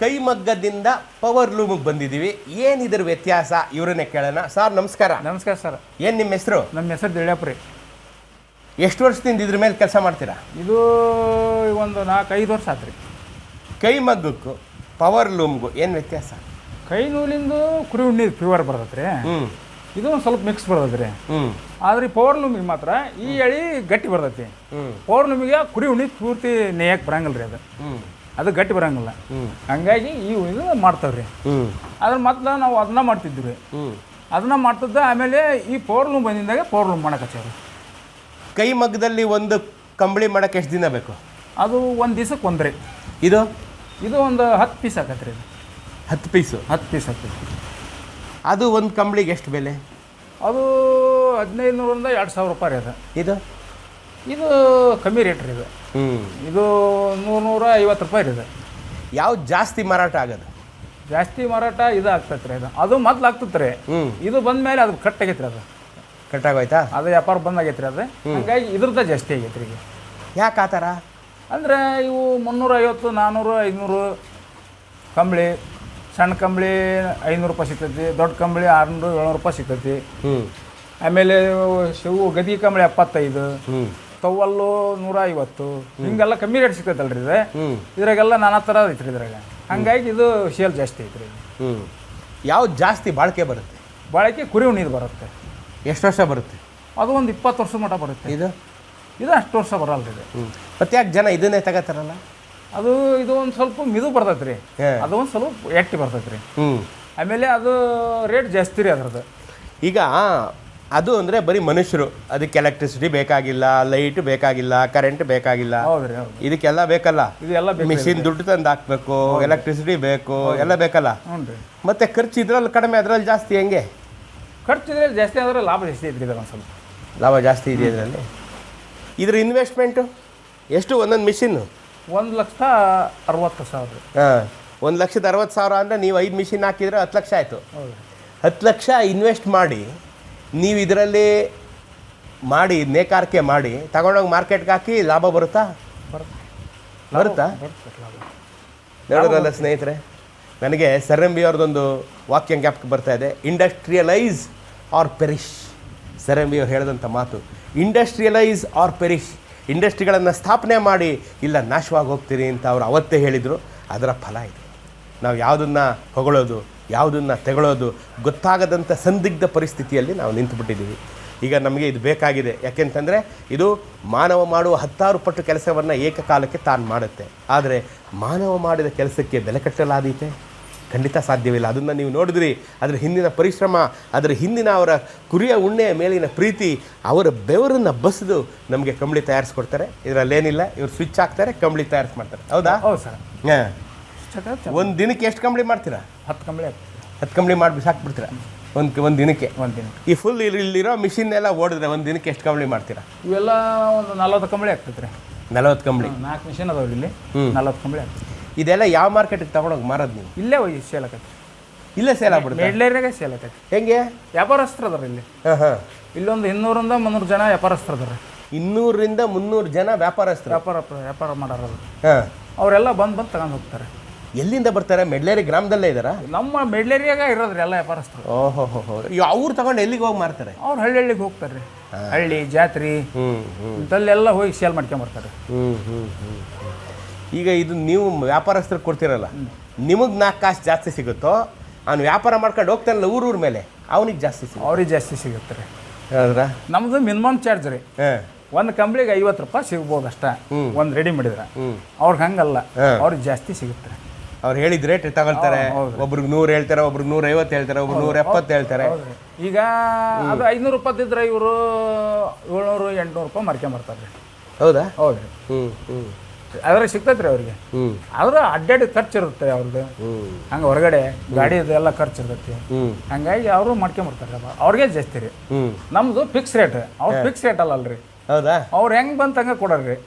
ಕೈಮಗ್ಗದಿಂದ ಪವರ್ ಲೂಮಿಗೆ ಬಂದಿದ್ದೀವಿ. ಏನಿದ್ರ ವ್ಯತ್ಯಾಸ? ಇವರನ್ನೇ ಕೇಳೋಣ. ಸರ್ ನಮಸ್ಕಾರ. ನಮಸ್ಕಾರ ಸರ್. ಏನು ನಿಮ್ಮ ಹೆಸರು? ನಮ್ಮ ಹೆಸರು ದಿಳ್ಯಪ್ಪ ರೀ ಎಷ್ಟು ವರ್ಷದಿಂದ ಇದ್ರ ಮೇಲೆ ಕೆಲಸ ಮಾಡ್ತೀರಾ? ಇದು ಒಂದು ನಾಲ್ಕು ಐದು ವರ್ಷ ಆತ್ರಿ. ಕೈಮಗ್ಗಕ್ಕೂ ಪವರ್ ಲೂಮ್ಗೂ ಏನು ವ್ಯತ್ಯಾಸ? ಕೈ ನೂಲಿಂದು ಕುರಿ ಉಣ್ಣಿ ಪ್ಯೂರ್ ಬರ್ತೈತೆ ರೀ ಹ್ಞೂ ಇದು ಒಂದು ಸ್ವಲ್ಪ ಮಿಕ್ಸ್ ಬರ್ತೈತೆ ರೀ ಹ್ಞೂ ಆದ್ರೆ ಈ ಪವರ್ ಲೂಮಿಗೆ ಮಾತ್ರ ಈ ಎಳಿ ಗಟ್ಟಿ ಬರ್ತೈತಿ. ಹ್ಞೂ ಪವರ್ ಲೂಮಿಗೆ ಕುರಿ ಉಣ್ಣಿ ಪೂರ್ತಿ ನೇಯಕ್ಕೆ ಬರಂಗಿಲ್ಲ ರೀ ಅದು. ಹ್ಞೂ ಅದು ಗಟ್ಟಿ ಬರಂಗಿಲ್ಲ. ಹ್ಞೂ ಹಂಗಾಗಿ ಈ ಇದು ಮಾಡ್ತಾವ್ರಿ. ಹ್ಞೂ ಅದ್ರ ಮತ್ತೆ ನಾವು ಅದನ್ನ ಮಾಡ್ತಿದ್ವಿ. ಅದನ್ನ ಮಾಡ್ತಿದ್ದ ಆಮೇಲೆ ಈ ಪವರ್ ಬಂದಿದ್ದಾಗ ಬಂದಿಂದಾಗ ಪವರ್ ಕೈ ಮಗ್ಗದಲ್ಲಿ ಒಂದು ಕಂಬಳಿ ಮಾಡಕ್ಕೆ ಎಷ್ಟು ದಿನ ಬೇಕು? ಅದು ಒಂದು ದಿವ್ಸಕ್ಕೆ ಒಂದು ರೀ ಇದು? ಇದು ಒಂದು ಹತ್ತು ಪೀಸ್ ಆಕತ್ರಿ ರೀ ಇದು ಹತ್ತು ಪೀಸು ಹತ್ತು ಪೀಸ್ ಆಕೈತಿ ಅದು ಒಂದು ಕಂಬಳಿಗೆ ಎಷ್ಟು ಬೆಲೆ? ಅದು ಹದಿನೈದು ನೂರಿಂದ ಎರಡು ಸಾವಿರ ರೂಪಾಯಿ ಅದು. ಇದು? ಇದು ಕಮ್ಮಿ ರೇಟ್ ರೀ ಇದು. ಹ್ಞೂ ಇದು ನೂರು ನೂರ ಐವತ್ತು ರೂಪಾಯಿ ರೀ ಇದು. ಯಾವ್ದು ಜಾಸ್ತಿ ಮಾರಾಟ ಆಗೋದು? ಜಾಸ್ತಿ ಮಾರಾಟ ಇದು ಆಗ್ತೈತೆ ರೀ ಇದು. ಅದು ಮೊದ್ಲು ಆಗ್ತೈತೆ ರೀ ಹ್ಞೂ ಇದು ಬಂದ ಮೇಲೆ ಅದು ಕಟ್ ಆಗೈತೆ ರೀ ಅದು. ಕಟ್ಟಾಗೋಯ್ತಾ? ಅದು ವ್ಯಾಪಾರ ಬಂದ್ ಆಗೈತೆ ರೀ ಅದು ಹಂಗಾಗಿ ಇದ್ರದ್ದು ಜಾಸ್ತಿ ಆಗೈತೆ ರೀ ಈಗ. ಯಾಕೆ ಆ ಥರ? ಅಂದರೆ ಇವು ಮುನ್ನೂರ ಐವತ್ತು ನಾನ್ನೂರು ಐನೂರು ಕಂಬಳಿ ಸಣ್ಣ ಕಂಬಳಿ ಐನೂರು ರೂಪಾಯಿ ಸಿಗ್ತೈತಿ ದೊಡ್ಡ ಕಂಬಳಿ ಆರುನೂರು ಏಳ್ನೂರು ರೂಪಾಯಿ ಸಿಗ್ತೈತಿ. ಹ್ಞೂ ಆಮೇಲೆ ಶಿವು ಗದಿ ಕಂಬಳಿ ಎಪ್ಪತ್ತೈದು. ಹ್ಞೂ ಕವ್ವಲ್ಲು ನೂರ ಐವತ್ತು ಹಿಂಗೆಲ್ಲ ಕಮ್ಮಿ ರೇಟ್ ಸಿಗ್ತೈತಲ್ರಿ ಇದು. ಇದ್ರಾಗೆಲ್ಲ ನಾನಾ ಥರ ಐತ್ರಿ ಇದ್ರಾಗ. ಹಂಗಾಗಿ ಇದು ಸೇಲ್ ಜಾಸ್ತಿ ಐತ್ರಿ. ಹ್ಞೂ ಯಾವ್ದು ಜಾಸ್ತಿ ಬಾಳಿಕೆ ಬರುತ್ತೆ? ಬಾಳಿಕೆ ಕುರಿ ಉಣ್ಣಿದು ಬರುತ್ತೆ. ಎಷ್ಟು ವರ್ಷ ಬರುತ್ತೆ? ಅದು ಒಂದು ಇಪ್ಪತ್ತು ವರ್ಷ ಮಟ್ಟ ಬರುತ್ತೆ. ಇದು? ಇದು ಅಷ್ಟು ವರ್ಷ ಬರಲ್ರಿ ಇದು. ಮತ್ತೆ ಯಾಕೆ ಜನ ಇದನ್ನೇ ತಗೋತಾರಲ್ಲ? ಅದು ಇದು ಒಂದು ಸ್ವಲ್ಪ ಮಿದು ಬರ್ತೈತೆ ರೀ. ಅದು ಒಂದು ಸ್ವಲ್ಪ ಎಟ್ಟಿ ಬರ್ತೈತೆ ರೀ ಆಮೇಲೆ ಅದು ರೇಟ್ ಜಾಸ್ತಿ ರೀ ಅದ್ರದ್ದು. ಈಗ ಅದು ಅಂದರೆ ಬರೀ ಮನುಷ್ಯರು. ಅದಕ್ಕೆ ಎಲೆಕ್ಟ್ರಿಸಿಟಿ ಬೇಕಾಗಿಲ್ಲ ಲೈಟ್ ಬೇಕಾಗಿಲ್ಲ ಕರೆಂಟ್ ಬೇಕಾಗಿಲ್ಲ. ಹೌದು ರೀ ಹೌದು ಇದಕ್ಕೆಲ್ಲ ಬೇಕಲ್ಲ? ಇದೆಲ್ಲ ಬೇಕು ಮಿಷಿನ್ ದುಡ್ಡು ತಂದು ಹಾಕ್ಬೇಕು ಎಲೆಕ್ಟ್ರಿಸಿಟಿ ಬೇಕು ಎಲ್ಲ ಬೇಕಲ್ಲ? ಹ್ಞೂ ರೀ ಮತ್ತೆ ಖರ್ಚು ಇದ್ರಲ್ಲಿ ಕಡಿಮೆ ಅದ್ರಲ್ಲಿ ಜಾಸ್ತಿ ಹೆಂಗೆ? ಖರ್ಚು ಇದ್ರೆ ಜಾಸ್ತಿ ಆದರೆ ಲಾಭ ಜಾಸ್ತಿ ಐತ್ರಿ ಒಂದು ಸ್ವಲ್ಪ. ಲಾಭ ಜಾಸ್ತಿ ಇದೆ ಇದರಲ್ಲಿ? ಇದ್ರ ಇನ್ವೆಸ್ಟ್ಮೆಂಟು ಎಷ್ಟು ಒಂದೊಂದು ಮಿಷಿನ್ ಒಂದು ಲಕ್ಷ ಅರವತ್ತು ಸಾವಿರ. ಹಾಂ ಒಂದು ಲಕ್ಷದ ಅರವತ್ತು ಸಾವಿರ ಅಂದರೆ ನೀವು ಐದು ಮಿಷಿನ್ ಹಾಕಿದ್ರೆ ಹತ್ತು ಲಕ್ಷ ಆಯಿತು. ಹೌದು ಹತ್ತು ಲಕ್ಷ ಇನ್ವೆಸ್ಟ್ ಮಾಡಿ ನೀವು ಇದರಲ್ಲಿ ಮಾಡಿ ನೇಕಾರಿಕೆ ಮಾಡಿ ತಗೊಂಡೋಗಿ ಮಾರ್ಕೆಟ್ಗೆ ಹಾಕಿ ಲಾಭ ಬರುತ್ತಾ? ಬರುತ್ತೆ. ನೋಡೋದಲ್ಲ ಸ್ನೇಹಿತರೆ ನನಗೆ ಸರ್ ಎಂ ಬಿ ಅವ್ರದ್ದೊಂದು ವಾಕ್ಯ ಜ್ಞಾಪಕ ಬರ್ತಾ ಇದೆ. Industrialise or perish sir M B ಅವ್ರು ಹೇಳಿದಂಥ ಮಾತು. ಇಂಡಸ್ಟ್ರಿಯಲೈಸ್ ಆರ್ ಪೆರಿಶ್ ಇಂಡಸ್ಟ್ರಿಗಳನ್ನು ಸ್ಥಾಪನೆ ಮಾಡಿ ಇಲ್ಲ ನಾಶವಾಗಿ ಹೋಗ್ತೀರಿ ಅಂತ ಅವರು ಅವತ್ತೇ ಹೇಳಿದರು. ಅದರ ಫಲ ಇದೆ. ನಾವು ಯಾವುದನ್ನು ಹೊಗಳೋದು ಯಾವುದನ್ನು ತಗೊಳ್ಳೋದು ಗೊತ್ತಾಗದಂಥ ಸಂದಿಗ್ಧ ಪರಿಸ್ಥಿತಿಯಲ್ಲಿ ನಾವು ನಿಂತುಬಿಟ್ಟಿದ್ದೀವಿ. ಈಗ ನಮಗೆ ಇದು ಬೇಕಾಗಿದೆ. ಯಾಕೆಂತಂದರೆ ಇದು ಮಾನವ ಮಾಡುವ ಹತ್ತಾರು ಪಟ್ಟು ಕೆಲಸವನ್ನು ಏಕಕಾಲಕ್ಕೆ ತಾನು ಮಾಡುತ್ತೆ. ಆದರೆ ಮಾನವ ಮಾಡಿದ ಕೆಲಸಕ್ಕೆ ಬೆಲೆ ಕಟ್ಟಲಾದೀತೆ? ಖಂಡಿತ ಸಾಧ್ಯವಿಲ್ಲ. ಅದನ್ನು ನೀವು ನೋಡಿದ್ರಿ. ಅದರ ಹಿಂದಿನ ಪರಿಶ್ರಮ ಅದರ ಹಿಂದಿನ ಅವರ ಕುರಿಯ ಉಣ್ಣೆಯ ಮೇಲಿನ ಪ್ರೀತಿ ಅವರ ಬೆವರನ್ನು ಬಸಿದು ನಮಗೆ ಕಂಬಳಿ ತಯಾರಿಸ್ಕೊಡ್ತಾರೆ. ಇದರಲ್ಲೇನಿಲ್ಲ ಇವರು ಸ್ವಿಚ್ ಹಾಕ್ತಾರೆ ಕಂಬಳಿ ತಯಾರಿಸಿ ಮಾಡ್ತಾರೆ. ಹೌದಾ? ಹೌದು ಸರ್. ಹಾಂ. ಒಂದು ದಿನಕ್ಕೆ ಎಷ್ಟು ಕಂಬಳಿ ಮಾಡ್ತೀರಾ? ಹತ್ತು ಕಂಬಳಿ ಆಗ್ತದೆ. ಹತ್ತು ಕಂಬಳಿ ಮಾಡಿ ಬಿಸಾಕ್ಬಿಡ್ತೀರಾ? ಒಂದು ಒಂದು ದಿನಕ್ಕೆ? ಒಂದು ದಿನ ಈ ಫುಲ್ ಇಲ್ಲಿರೋ ಮಿಷಿನ್ ಎಲ್ಲ ಓಡಿದ್ರೆ ಒಂದು ದಿನಕ್ಕೆ ಎಷ್ಟು ಕಂಬಳಿ ಮಾಡ್ತೀರಾ? ಇವೆಲ್ಲ ಒಂದು ನಲ್ವತ್ತು ಕಂಬಳಿ ಆಗ್ತದೆ ರೀ. ನಲವತ್ತು ಕಂಬಳಿ. ನಾಲ್ಕು ಮಿಷಿನ್ ಅದಾವೆ ಇಲ್ಲಿ. ನಲ್ವತ್ತು ಕಂಬಳಿ ಆಗ್ತದೆ. ಇದೆಲ್ಲ ಯಾವ ಮಾರ್ಕೆಟಿಗೆ ತಗೊಂಡೋಗಿ ಮಾರೋದು ನೀವು? ಇಲ್ಲೇ ಹೋಗಿ ಸೇಲ್ ಆಗತ್ತೆ. ಇಲ್ಲೇ ಸೇಲ್ ಆಗ್ಬಿಡುತ್ತೆ? ಮೇಡ್ಲೇರಿಯಾಗೆ ಸೇಲ್ ಆಗತ್ತೆ. ಹೆಂಗೆ? ವ್ಯಾಪಾರಸ್ಥರು ಅದಾರ ಇಲ್ಲಿ. ಹಾಂ ಹಾಂ. ಇಲ್ಲೊಂದು ಇನ್ನೂರಿಂದ ಮುನ್ನೂರು ಜನ ವ್ಯಾಪಾರಸ್ಥರು ಅದಾರ ಇನ್ನೂರರಿಂದ ಮುನ್ನೂರು ಜನ ವ್ಯಾಪಾರಸ್ಥರು. ವ್ಯಾಪಾರ ವ್ಯಾಪಾರ ಮಾಡೋರು ಹಾಂ. ಅವರೆಲ್ಲ ಬಂದು ಬಂದು ತಗೊಂಡು ಹೋಗ್ತಾರೆ. ಎಲ್ಲಿಂದ ಬರ್ತಾರೆ? ಮೆಡ್ಲೇರಿ ಗ್ರಾಮದಲ್ಲೇ ಇದ್ದಾರಾ? ನಮ್ಮ ಮೆಡ್ಲೇರಿಯಾಗ ಇರೋದ್ರಿ ಎಲ್ಲ ವ್ಯಾಪಾರಸ್ಥರು. ಓಹೋ ಅವ್ರು ತಗೊಂಡು ಎಲ್ಲಿಗೆ ಹೋಗಿ ಮಾರ್ತಾರೆ? ಅವ್ರು ಹಳ್ಳಿ ಹಳ್ಳಿಗೆ ಹೋಗ್ತಾರೆ ಹಳ್ಳಿ ಜಾತ್ರೆ ಇಂಥಲ್ಲೆಲ್ಲ ಹೋಗಿ ಸೇಲ್ ಮಾಡ್ಕೊಂಬರ್ತಾರೆ ಈಗ ಇದು ನೀವು ವ್ಯಾಪಾರಸ್ಥರಿಗೆ ಕೊಡ್ತೀರಲ್ಲ ನಿಮಗೆ ನಾಲ್ಕು ಕಾಸು ಜಾಸ್ತಿ ಸಿಗುತ್ತೋ ಅವ್ನು ವ್ಯಾಪಾರ ಮಾಡ್ಕೊಂಡು ಹೋಗ್ತಾನಲ್ಲ ಊರೂರ ಮೇಲೆ ಅವನಿಗೆ ಜಾಸ್ತಿ ಸಿಗುತ್ತೆ? ಅವ್ರಿಗೆ ಜಾಸ್ತಿ ಸಿಗುತ್ತೆ ರೀ. ಹೌದ್ರಾ? ನಮ್ಮದು ಮಿನಿಮಮ್ ಚಾರ್ಜ್ ರೀ. ಒಂದು ಕಂಬ್ಳಿಗೆ ಐವತ್ತು ರೂಪಾಯಿ ಸಿಗ್ಬೋದು ಅಷ್ಟ ಒಂದು ರೆಡಿ ಮಾಡಿದ್ರೆ. ಅವ್ರಿಗೆ ಹಂಗಲ್ಲ. ಅವ್ರಿಗೆ ಜಾಸ್ತಿ ಸಿಗುತ್ತೆ ಅವ್ರು ಹೇಳಿದ ರೇಟ್ ತಗೊಳ್ತಾರೆ. ಒಬ್ರಿಗೆ ನೂರು ಹೇಳ್ತಾರೆ ಒಬ್ರಿಗೆ ನೂರ ಐವತ್ತು ಹೇಳ್ತಾರೆ ಒಬ್ರು ನೂರ ಎಪ್ಪತ್ತು ಹೇಳ್ತಾರೆ. ಈಗ ಅದು ಐನೂರು ರೂಪಾಯಿ ಇದ್ರೆ ಇವರು ಏಳ್ನೂರು ಎಂಟ್ನೂರು ರೂಪಾಯಿ ಮಾರ್ಕೊಂಬರ್ತಾರೆ ಹೌದಾ? ಹೌದು. ಹ್ಞೂ ಹ್ಞೂ ಅದ್ರಾಗ ಸಿಗ್ತೈತೆ ರೀ ಅವ್ರಿಗೆ. ಆದ್ರೆ ಅಡ್ಡಾಡಿ ಖರ್ಚು ಇರುತ್ತೆ ಅವ್ರದ್ದು ಹಂಗೆ ಹೊರಗಡೆ ಗಾಡಿದು ಎಲ್ಲ ಖರ್ಚು ಇರ್ತೈತಿ. ಹಂಗಾಗಿ ಅವರು ಮಾಡ್ಕೊಂಬರ್ತಾರೆ ಅವ ಅವ್ರಿಗೆ ಜಾಸ್ತಿ ರೀ. ನಮ್ಮದು ಫಿಕ್ಸ್ ರೇಟ್ ಅವ್ರು ಫಿಕ್ಸ್ ರೇಟ್ ಅಲ್ಲ ಅಲ್ರಿ. ಹೌದಾ? ಅವ್ರು ಹೆಂಗೆ ಬಂತ ಹಂಗೆ ಕೊಡೋರಿ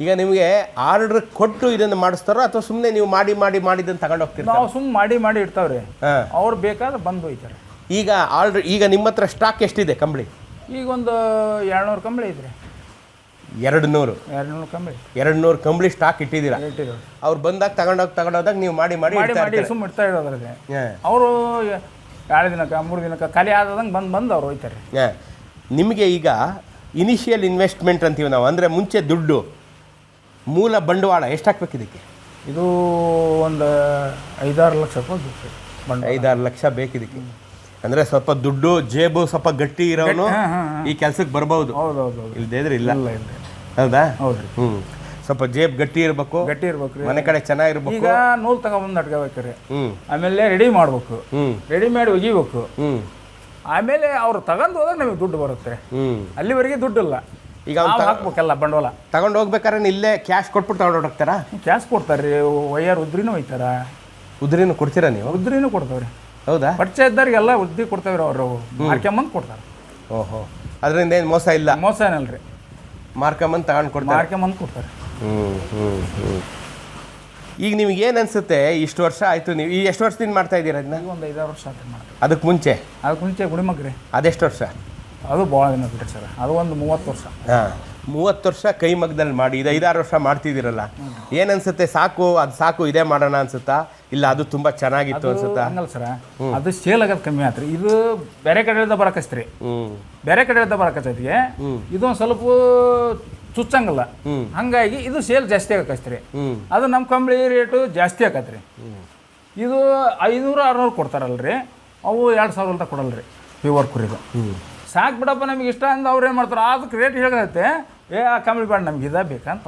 ಈಗ ನಿಮಗೆ ಆರ್ಡರ್ ಕೊಟ್ಟು ಇದನ್ನು ಮಾಡಿಸ್ತಾರೋ ಅಥವಾ ಸುಮ್ಮನೆ ನೀವು ಮಾಡಿ ಮಾಡಿ ಮಾಡಿದ್ದನ್ನು ತಗೊಂಡು ಹೋಗ್ತೀರಾ ನಾವು ಸುಮ್ಮನೆ ಮಾಡಿ ಮಾಡಿ ಇಡ್ತಾವ್ರಿ. ಹಾಂ. ಅವ್ರು ಬೇಕಾದ್ರೆ ಬಂದು ಹೋಯ್ತಾರೆ. ಈಗ ಆರ್ಡ್ರ್ ಈಗ ನಿಮ್ಮ ಹತ್ರ ಸ್ಟಾಕ್ ಎಷ್ಟಿದೆ ಕಂಬಳಿ? ಈಗ ಒಂದು ಎರಡ್ನೂರು ಕಂಬಳಿ ಐತ್ರಿ. ಎರಡು ನೂರು ಎರಡು ನೂರು ಕಂಬಳಿ. ಎರಡು ನೂರು ಕಂಬಳಿ ಸ್ಟಾಕ್ ಇಟ್ಟಿದ್ದೀರಾ? ಇಟ್ಟಿದ್ರು ಅವ್ರು ಬಂದಾಗ ತಗೊಂಡೋಗಿ ತಗೊಂಡೋದಾಗ ನೀವು ಮಾಡಿ ಮಾಡಿ ಮಾಡಿ ಇಡ್ತಾ ಮಾಡಿ ಇರ್ತೀರ? ಸುಮ್ಮ ಇಡ್ತಾ ಇರೋದ್ರಲ್ಲಿ ಹಾಂ. ಅವರು ಎರಡು ದಿನಕ್ಕೆ ಮೂರು ದಿನಕ್ಕೆ ಖಾಲಿ ಆದಂಗೆ ಬಂದು ಬಂದು ಅವ್ರು ಹೋಯ್ತಾರೆ. ಹಾಂ. ನಿಮಗೆ ಈಗ ಇನಿಷಿಯಲ್ ಇನ್ವೆಸ್ಟ್ಮೆಂಟ್ ಅಂತೀವಿ ನಾವು. ಅಂದರೆ ಮುಂಚೆ ದುಡ್ಡು. ಮೂಲ ಬಂಡವಾಳ ಎಷ್ಟು ಹಾಕ್ಬೇಕು ಇದಕ್ಕೆ? ಇದು ಒಂದು ಐದಾರು ಲಕ್ಷ ರೂಪಾಯಿ ಬೇಕು ಬಂಡ ಐದಾರು ಲಕ್ಷ ಬೇಕಿದಕ್ಕೆ ಅಂದರೆ ಸ್ವಲ್ಪ ದುಡ್ಡು ಜೇಬು ಸ್ವಲ್ಪ ಗಟ್ಟಿ ಇರೋನು ಈ ಕೆಲಸಕ್ಕೆ ಬರ್ಬೋದು. ಹೌದು ಹೌದು ಹೌದು. ಇಲ್ದೇ ಇದ್ರೆ ಇಲ್ಲ. ಇಲ್ಲ ಇಲ್ಲ ಹೌದಾ? ಹೌದು. ರೀ ಹ್ಞೂ ಸ್ವಲ್ಪ ಜೇಬ್ ಗಟ್ಟಿ ಇರಬೇಕು. ಗಟ್ಟಿ ಇರ್ಬೇಕು ರೀ. ಮನೆ ಕಡೆ ಚೆನ್ನಾಗಿರ್ಬೇಕು. ಈಗ ನೂಲ್ ತಗೊಂಬಂದು ಅಟ್ಕೋಬೇಕ್ರಿ ಹ್ಞೂ ಆಮೇಲೆ ರೆಡಿ ಮಾಡ್ಬೇಕು. ಹ್ಞೂ ರೆಡಿ ಮಾಡಿ ಒಗಿಬೇಕು. ಹ್ಞೂ ಆಮೇಲೆ ಅವ್ರು ತಗೊಂಡು ಹೋದಾಗ ನಮಗೆ ದುಡ್ಡು ಬರುತ್ತೆ ಹ್ಞೂ ಅಲ್ಲಿವರೆಗೆ ದುಡ್ಡಿಲ್ಲ. ಈಗ ಅವ್ನು ಹಾಕ್ಬೇಕಲ್ಲ ಬಂಡವಾಳ. ತಗೊಂಡು ಹೋಗ್ಬೇಕಾದ್ರೆ ಇಲ್ಲೇ ಕ್ಯಾಶ್ ಕೊಟ್ಬಿಟ್ಟು ತಗೊಂಡು ಹೋಗ್ತಾರಾ? ಕ್ಯಾಶ್ ಕೊಡ್ತಾರೆ ರೀ ವೈಯರ್ ಉದ್ರಿನೂ ಒಯ್ತಾರ ಉದ್ರಿನೂ ಕೊಡ್ತೀರಾ ನೀವು? ಉದ್ರಿನೂ ಕೊಡ್ತಾವ್ರಿ. ಹೌದಾ? ಪರಿಚಯ ಇದ್ದವ್ರಿಗೆಲ್ಲ ಉದ್ದಿ ಕೊಡ್ತಾವ್ರಿ ಅವರು. ಮಾರ್ಕೊಂಬಂದು ಕೊಡ್ತಾರೆ. ಓಹೋ. ಅದರಿಂದ ಏನು ಮೋಸ ಇಲ್ಲ? ಮೋಸ ಏನಲ್ರಿ. ಮಾರ್ಕೊಂಬಂದು ತಗೊಂಡು ಕೊಡ್ತಾರೆ. ಮಾರ್ಕೊಂಬಂದು ಕೊಡ್ತಾರೆ. ಹ್ಞೂ ಹ್ಞೂ ಈಗ ನಿಮ್ಗೆ ಏನು ಅನ್ಸುತ್ತೆ? ಇಷ್ಟು ವರ್ಷ ಆಯಿತು ನೀವು ಈ ಎಷ್ಟು ವರ್ಷದಿಂದ ಮಾಡ್ತಾ ಇದ್ದೀರಾ ಅದನ್ನ ಈಗ ಒಂದು ಐದಾರು ವರ್ಷ ಆತ್ರಿ ಮಾಡಿ ಅದಕ್ಕೆ ಮುಂಚೆ? ಅದಕ್ಕೆ ಮುಂಚೆ ಗುಡಿಮಗ್ರಿ. ಅದೆಷ್ಟು ವರ್ಷ? ಅದು ಭಾಳ ದಿನ ಬಿಡ್ರಿ ಸರ್. ಅದು ಒಂದು ಮೂವತ್ತು ವರ್ಷ. ಹಾಂ. ಮೂವತ್ತು ವರ್ಷ ಕೈ ಮಗ್ದಲ್ಲಿ ಮಾಡಿ ಇದು ಐದಾರು ವರ್ಷ ಮಾಡ್ತಿದ್ದೀರಲ್ಲ. ಏನನ್ಸುತ್ತೆ ಸಾಕು ಅದು ಸಾಕು ಇದೇ ಮಾಡೋಣ ಅನ್ಸುತ್ತಾ? ಇಲ್ಲ ಅದು ತುಂಬ ಚೆನ್ನಾಗಿತ್ತು ಅನ್ಸುತ್ತಾ? ಹಂಗಲ್ಲ ಸರ. ಅದು ಸೇಲ್ ಆಗೋದು ಕಮ್ಮಿ ಆತ್ರಿ. ಇದು ಬೇರೆ ಕಡೆಯಿಂದ ಬರಕಸ್ತ್ರಿ ಬೇರೆ ಕಡೆಯಿಂದ ಬರಕತ್ತೈತಿಗೆ ಇದೊಂದು ಸ್ವಲ್ಪ ಚುಚ್ಚಂಗಲ್ಲ. ಹಂಗಾಗಿ ಇದು ಸೇಲ್ ಜಾಸ್ತಿ ಆಗಕಸ್ತ್ರಿ ಅದು ನಮ್ಮ ಕಂಬಳಿ ರೇಟು ಜಾಸ್ತಿ ಆಕತ್ರಿ ಇದು ಐನೂರು ಆರುನೂರು ಕೊಡ್ತಾರಲ್ರಿ. ಅವು ಎರಡು ಸಾವಿರ ಅಂತ ಕೊಡಲ್ರಿ ಪ್ಯೂರ್ ಕುರಿದು. ಸಾಕು ಬಿಡಪ್ಪ ನಮಗೆ ಇಷ್ಟ ಅಂದ ಅವ್ರು ಏನು ಮಾಡ್ತಾರೆ ಅದಕ್ಕೆ ರೇಟ್ ಹೇಳತ್ತೆ ಏ ಆ ಕಂಬಳಿ ಬೇಡ ನಮ್ಗೆ ಇದ ಬೇಕಂತ.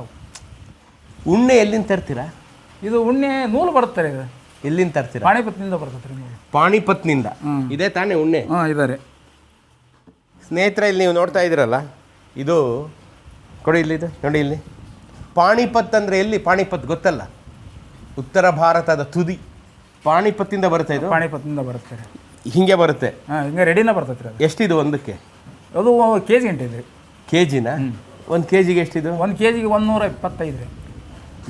ಉಣ್ಣೆ ಎಲ್ಲಿಂದ ತರ್ತೀರಾ? ಇದು ಉಣ್ಣೆ ನೂಲು ಬರುತ್ತಾರೆ ಇದು. ಎಲ್ಲಿಂದ ತರ್ತೀರಾ? ಪಾಣಿಪತ್ನಿಂದ ಬರ್ತೈತೆ ರೀ ಪಾಣಿಪತ್ನಿಂದ? ಇದೇ ತಾನೇ ಉಣ್ಣೆ? ಹಾಂ ಇದಾರೆ ಸ್ನೇಹಿತರೆ ಇಲ್ಲಿ ನೀವು ನೋಡ್ತಾ ಇದ್ದೀರಲ್ಲ ಇದು ಕೊಡಿ ಇಲ್ಲಿ ಇದು ನೋಡಿ ಇಲ್ಲಿ. ಪಾಣಿಪತ್ ಅಂದರೆ ಎಲ್ಲಿ? ಪಾಣಿಪತ್ ಗೊತ್ತಲ್ಲ? ಉತ್ತರ ಭಾರತದ ತುದಿ. ಪಾಣಿಪತ್ತಿಂದ ಬರುತ್ತೆ ಇದು? ಪಾಣಿಪತ್ನಿಂದ ಬರುತ್ತೆ ರೀ. ಹಿಂಗೆ ಬರುತ್ತೆ. ಹಾಂ ಹಿಂಗೆ ರೆಡಿನ ಬರ್ತೈತೆ ರೀ ಅದು. ಎಷ್ಟಿದು ಒಂದಕ್ಕೆ? ಅದು ಕೆ ಜಿ ಗಂಟೆ ಇದೆ ಕೆ ಜಿನ ಒಂದು ಕೆ ಜಿಗೆ ಎಷ್ಟಿದು? ಒಂದು ಕೆ ಜಿಗೆ ಒಂದೂರ ಇಪ್ಪತ್ತೈದು ರೀ.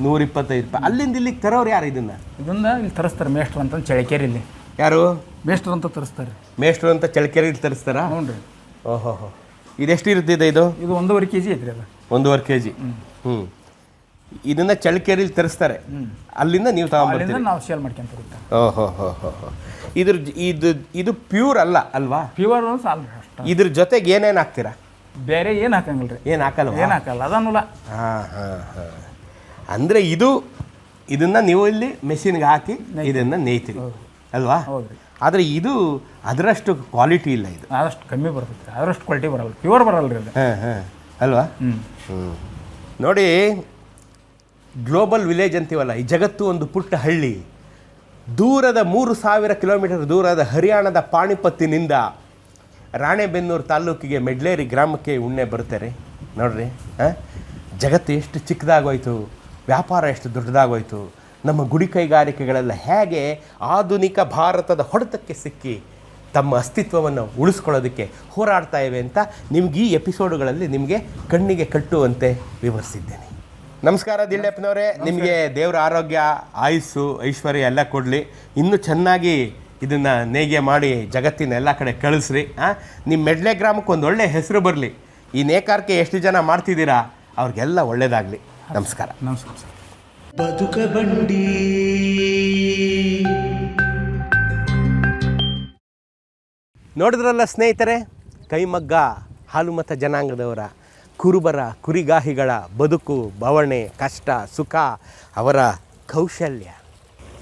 ನೂರ ಇಪ್ಪತ್ತೈದು ರೂಪಾಯಿ. ಅಲ್ಲಿಂದ ಇಲ್ಲಿಗೆ ತರೋರು ಯಾರು ಇದನ್ನ? ಇದನ್ನ ಇಲ್ಲಿ ತರಿಸ್ತಾರೆ ಮೇಷ್ಟ್ರು ಅಂತ ಚಳಿಕೇರಿಯಲ್ಲಿ ಯಾರು? ಮೇಷ್ಟ್ರು ಅಂತ ತರಿಸ್ತಾರೆ. ಮೇಷ್ಟ್ರು ಅಂತ ಚಳಕೆರೆಯಲ್ಲಿ ತರಿಸ್ತಾರಾ? ಹ್ಞೂ ರೀ ಓಹೋ ಹೋ. ಇದೆಷ್ಟು ಇರುತ್ತಿದೆ ಇದು? ಇದು ಒಂದೂವರೆ ಕೆ ಜಿ ಐತ್ರಿ ಅದು. ಒಂದೂವರೆ ಕೆ ಜಿ ಹ್ಞೂ ಇದನ್ನ ಚಳಕೆರೆಯಲ್ಲಿ ತರಿಸ್ತಾರೆ. ಅಲ್ಲಿಂದ ನೀವು ತಗೊಂಬರ್ತೀರಿ. ಅಲ್ಲಿಂದ ನಾವು ಸೇಲ್ ಮಾಡ್ಕೊಂತ ಹೋಗ್ತಾರೆ ಓಹೋ ಹೋ ಹೋ ಹೋ. ಇದ್ರ ಇದು ಇದು ಪ್ಯೂರ್ ಅಲ್ಲ ಅಲ್ವಾ? ಪ್ಯೂರ್ ಸಾಲ್ ಇದ್ರ ಜೊತೆಗೆ ಏನೇನು ಹಾಕ್ತೀರಾ? ಬೇರೆ ಏನು ಹಾಕಂಗಿಲ್ಲ ರೀ ಏನು ಹಾಕಲ್ಲ ಏನು ಹಾಕಲ್ಲ ಅದನ್ನಲ್ಲ ಹಾಂ ಹಾಂ ಹಾಂ. ಅಂದರೆ ಇದು ಇದನ್ನು ನೀವು ಇಲ್ಲಿ ಮೆಷಿನ್ಗೆ ಹಾಕಿ ಇದನ್ನು ನೇಯ್ತೀರಿ ಅಲ್ವಾ? ಹೌದು ಆದರೆ ಇದು ಅದರಷ್ಟು ಕ್ವಾಲಿಟಿ ಇಲ್ಲ ಇದು. ಆದಷ್ಟು ಕಮ್ಮಿ ಬರ್ತೈತೆ ಅದರಷ್ಟು ಕ್ವಾಲಿಟಿ ಬರಲ್ಲ ಪ್ಯೂರ್ ಬರಲ್ಲ ರೀ ಹಾಂ ಹಾಂ. ಅಲ್ವಾ? ಹ್ಞೂ ನೋಡಿ ಗ್ಲೋಬಲ್ ವಿಲೇಜ್ ಅಂತೀವಲ್ಲ ಈ ಜಗತ್ತು ಒಂದು ಪುಟ್ಟ ಹಳ್ಳಿ. ದೂರದ ಮೂರು ಸಾವಿರ ಕಿಲೋಮೀಟರ್ ದೂರದ ಹರಿಯಾಣದ ಪಾಣಿಪತ್ತಿನಿಂದ ರಾಣೆಬೆನ್ನೂರು ತಾಲೂಕಿಗೆ ಮೆಡ್ಲೇರಿ ಗ್ರಾಮಕ್ಕೆ ಉಣ್ಣೆ ಬರ್ತಾರೆ ನೋಡ್ರಿ ಹಾಂ ಜಗತ್ತು ಎಷ್ಟು ಚಿಕ್ಕದಾಗೋಯ್ತು, ವ್ಯಾಪಾರ ಎಷ್ಟು ದೊಡ್ಡದಾಗೋಯ್ತು, ನಮ್ಮ ಗುಡಿ ಕೈಗಾರಿಕೆಗಳೆಲ್ಲ ಹೇಗೆ ಆಧುನಿಕ ಭಾರತದ ಹೊಡೆತಕ್ಕೆ ಸಿಕ್ಕಿ ತಮ್ಮ ಅಸ್ತಿತ್ವವನ್ನು ಉಳಿಸ್ಕೊಳ್ಳೋದಕ್ಕೆ ಹೋರಾಡ್ತಾ ಇವೆ ಅಂತ ನಿಮ್ಗೆ ಈ ಎಪಿಸೋಡುಗಳಲ್ಲಿ ನಿಮಗೆ ಕಣ್ಣಿಗೆ ಕಟ್ಟುವಂತೆ ವಿವರಿಸಿದ್ದೇನೆ. ನಮಸ್ಕಾರ ದಿಲ್ಲೆಪ್ಪನವ್ರೆ ನಿಮಗೆ ದೇವರ ಆರೋಗ್ಯ ಆಯುಸ್ಸು ಐಶ್ವರ್ಯ ಎಲ್ಲ ಕೊಡಲಿ. ಇನ್ನೂ ಚೆನ್ನಾಗಿ ಇದನ್ನು ನೇಯ್ಗೆ ಮಾಡಿ ಜಗತ್ತಿನ ಎಲ್ಲ ಕಡೆ ಕಳಿಸ್ರಿ ಹಾಂ ನಿಮ್ಮ ಮೆಡ್ಲೆ ಗ್ರಾಮಕ್ಕೆ ಒಂದು ಒಳ್ಳೆ ಹೆಸರು ಬರಲಿ. ಈ ನೇಕಾರಿಕೆ ಎಷ್ಟು ಜನ ಮಾಡ್ತಿದ್ದೀರಾ ಅವ್ರಿಗೆಲ್ಲ ಒಳ್ಳೆಯದಾಗಲಿ ನಮಸ್ಕಾರ. ನಮಸ್ಕಾರ ಬದುಕ ಬಂಡಿ. ನೋಡಿದ್ರಲ್ಲ ಸ್ನೇಹಿತರೆ ಕೈಮಗ್ಗ ಹಾಲುಮತ ಜನಾಂಗದವರ ಕುರುಬರ ಕುರಿಗಾಹಿಗಳ ಬದುಕು, ಬವಣೆ, ಕಷ್ಟ, ಸುಖ, ಅವರ ಕೌಶಲ್ಯ.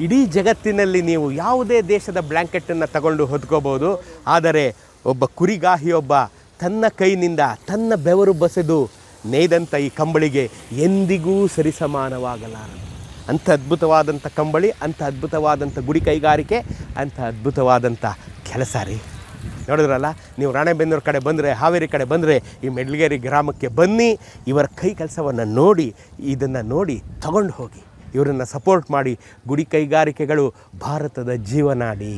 ಇಡೀ ಜಗತ್ತಿನಲ್ಲಿ ನೀವು ಯಾವುದೇ ದೇಶದ ಬ್ಲ್ಯಾಂಕೆಟನ್ನು ತಗೊಂಡು ಹೊದ್ಕೋಬೋದು ಆದರೆ ಒಬ್ಬ ಕುರಿಗಾಹಿಯೊಬ್ಬ ತನ್ನ ಕೈನಿಂದ ತನ್ನ ಬೆವರು ಬಸೆದು ನೇಯ್ದಂಥ ಈ ಕಂಬಳಿಗೆ ಎಂದಿಗೂ ಸರಿಸಮಾನವಾಗಲಾರದು. ಅಂಥ ಅದ್ಭುತವಾದಂಥ ಕಂಬಳಿ, ಅಂಥ ಅದ್ಭುತವಾದಂಥ ಗುಡಿ ಕೈಗಾರಿಕೆ, ಅಂಥ ಅದ್ಭುತವಾದಂಥ ಕೆಲಸ ರೀ. ನೋಡಿದ್ರಲ್ಲ? ನೀವು ರಾಣೆಬೆನ್ನೂರು ಕಡೆ ಬಂದರೆ, ಹಾವೇರಿ ಕಡೆ ಬಂದರೆ, ಈ ಮೆಡ್ಲಗೇರಿ ಗ್ರಾಮಕ್ಕೆ ಬನ್ನಿ, ಇವರ ಕೈ ಕೆಲಸವನ್ನು ನೋಡಿ, ಇದನ್ನು ನೋಡಿ ತಗೊಂಡು ಹೋಗಿ. ಇವರನ್ನು ಸಪೋರ್ಟ್ ಮಾಡಿ, ಗುಡಿ ಕೈಗಾರಿಕೆಗಳು ಭಾರತದ ಜೀವನಾಡಿ,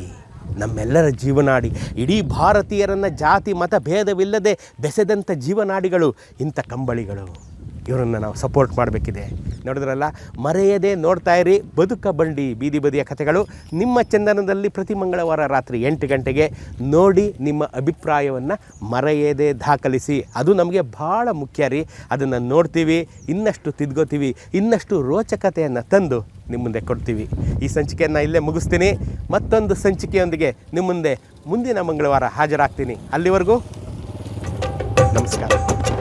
ನಮ್ಮೆಲ್ಲರ ಜೀವನಾಡಿ. ಇಡೀ ಭಾರತೀಯರನ್ನು ಜಾತಿ, ಮತ, ಭೇದವಿಲ್ಲದೆ ಬೆಸೆದಂಥ ಜೀವನಾಡಿಗಳು ಇಂಥ ಕಂಬಳಿಗಳು. ಇವರನ್ನು ನಾವು ಸಪೋರ್ಟ್ ಮಾಡಬೇಕಿದೆ. ನೋಡಿದ್ರಲ್ಲ, ಮರೆಯದೆ ನೋಡ್ತಾ ಇರಿ, ಬದುಕ ಬಂಡಿ, ಬೀದಿ ಬದಿಯ ಕಥೆಗಳು. ನಿಮ್ಮ ಚಂದನದಲ್ಲಿ ಪ್ರತಿ ಮಂಗಳವಾರ ರಾತ್ರಿ ಎಂಟು ಗಂಟೆಗೆ ನೋಡಿ ನಿಮ್ಮ ಅಭಿಪ್ರಾಯವನ್ನು ಮರೆಯದೆ ದಾಖಲಿಸಿ. ಅದು ನಮಗೆ ಭಾಳ ಮುಖ್ಯ ರೀ. ಅದನ್ನು ನೋಡ್ತೀವಿ, ಇನ್ನಷ್ಟು ತಿದ್ಕೋತೀವಿ ಇನ್ನಷ್ಟು ರೋಚಕತೆಯನ್ನು ತಂದು ನಿಮ್ಮ ಮುಂದೆ ಕೊಡ್ತೀವಿ. ಈ ಸಂಚಿಕೆಯನ್ನು ಇಲ್ಲೇ ಮುಗಿಸ್ತೀನಿ. ಮತ್ತೊಂದು ಸಂಚಿಕೆಯೊಂದಿಗೆ ನಿಮ್ಮ ಮುಂದೆ ಮುಂದಿನ ಮಂಗಳವಾರ ಹಾಜರಾಗ್ತೀನಿ. ಅಲ್ಲಿವರೆಗೂ ನಮಸ್ಕಾರ.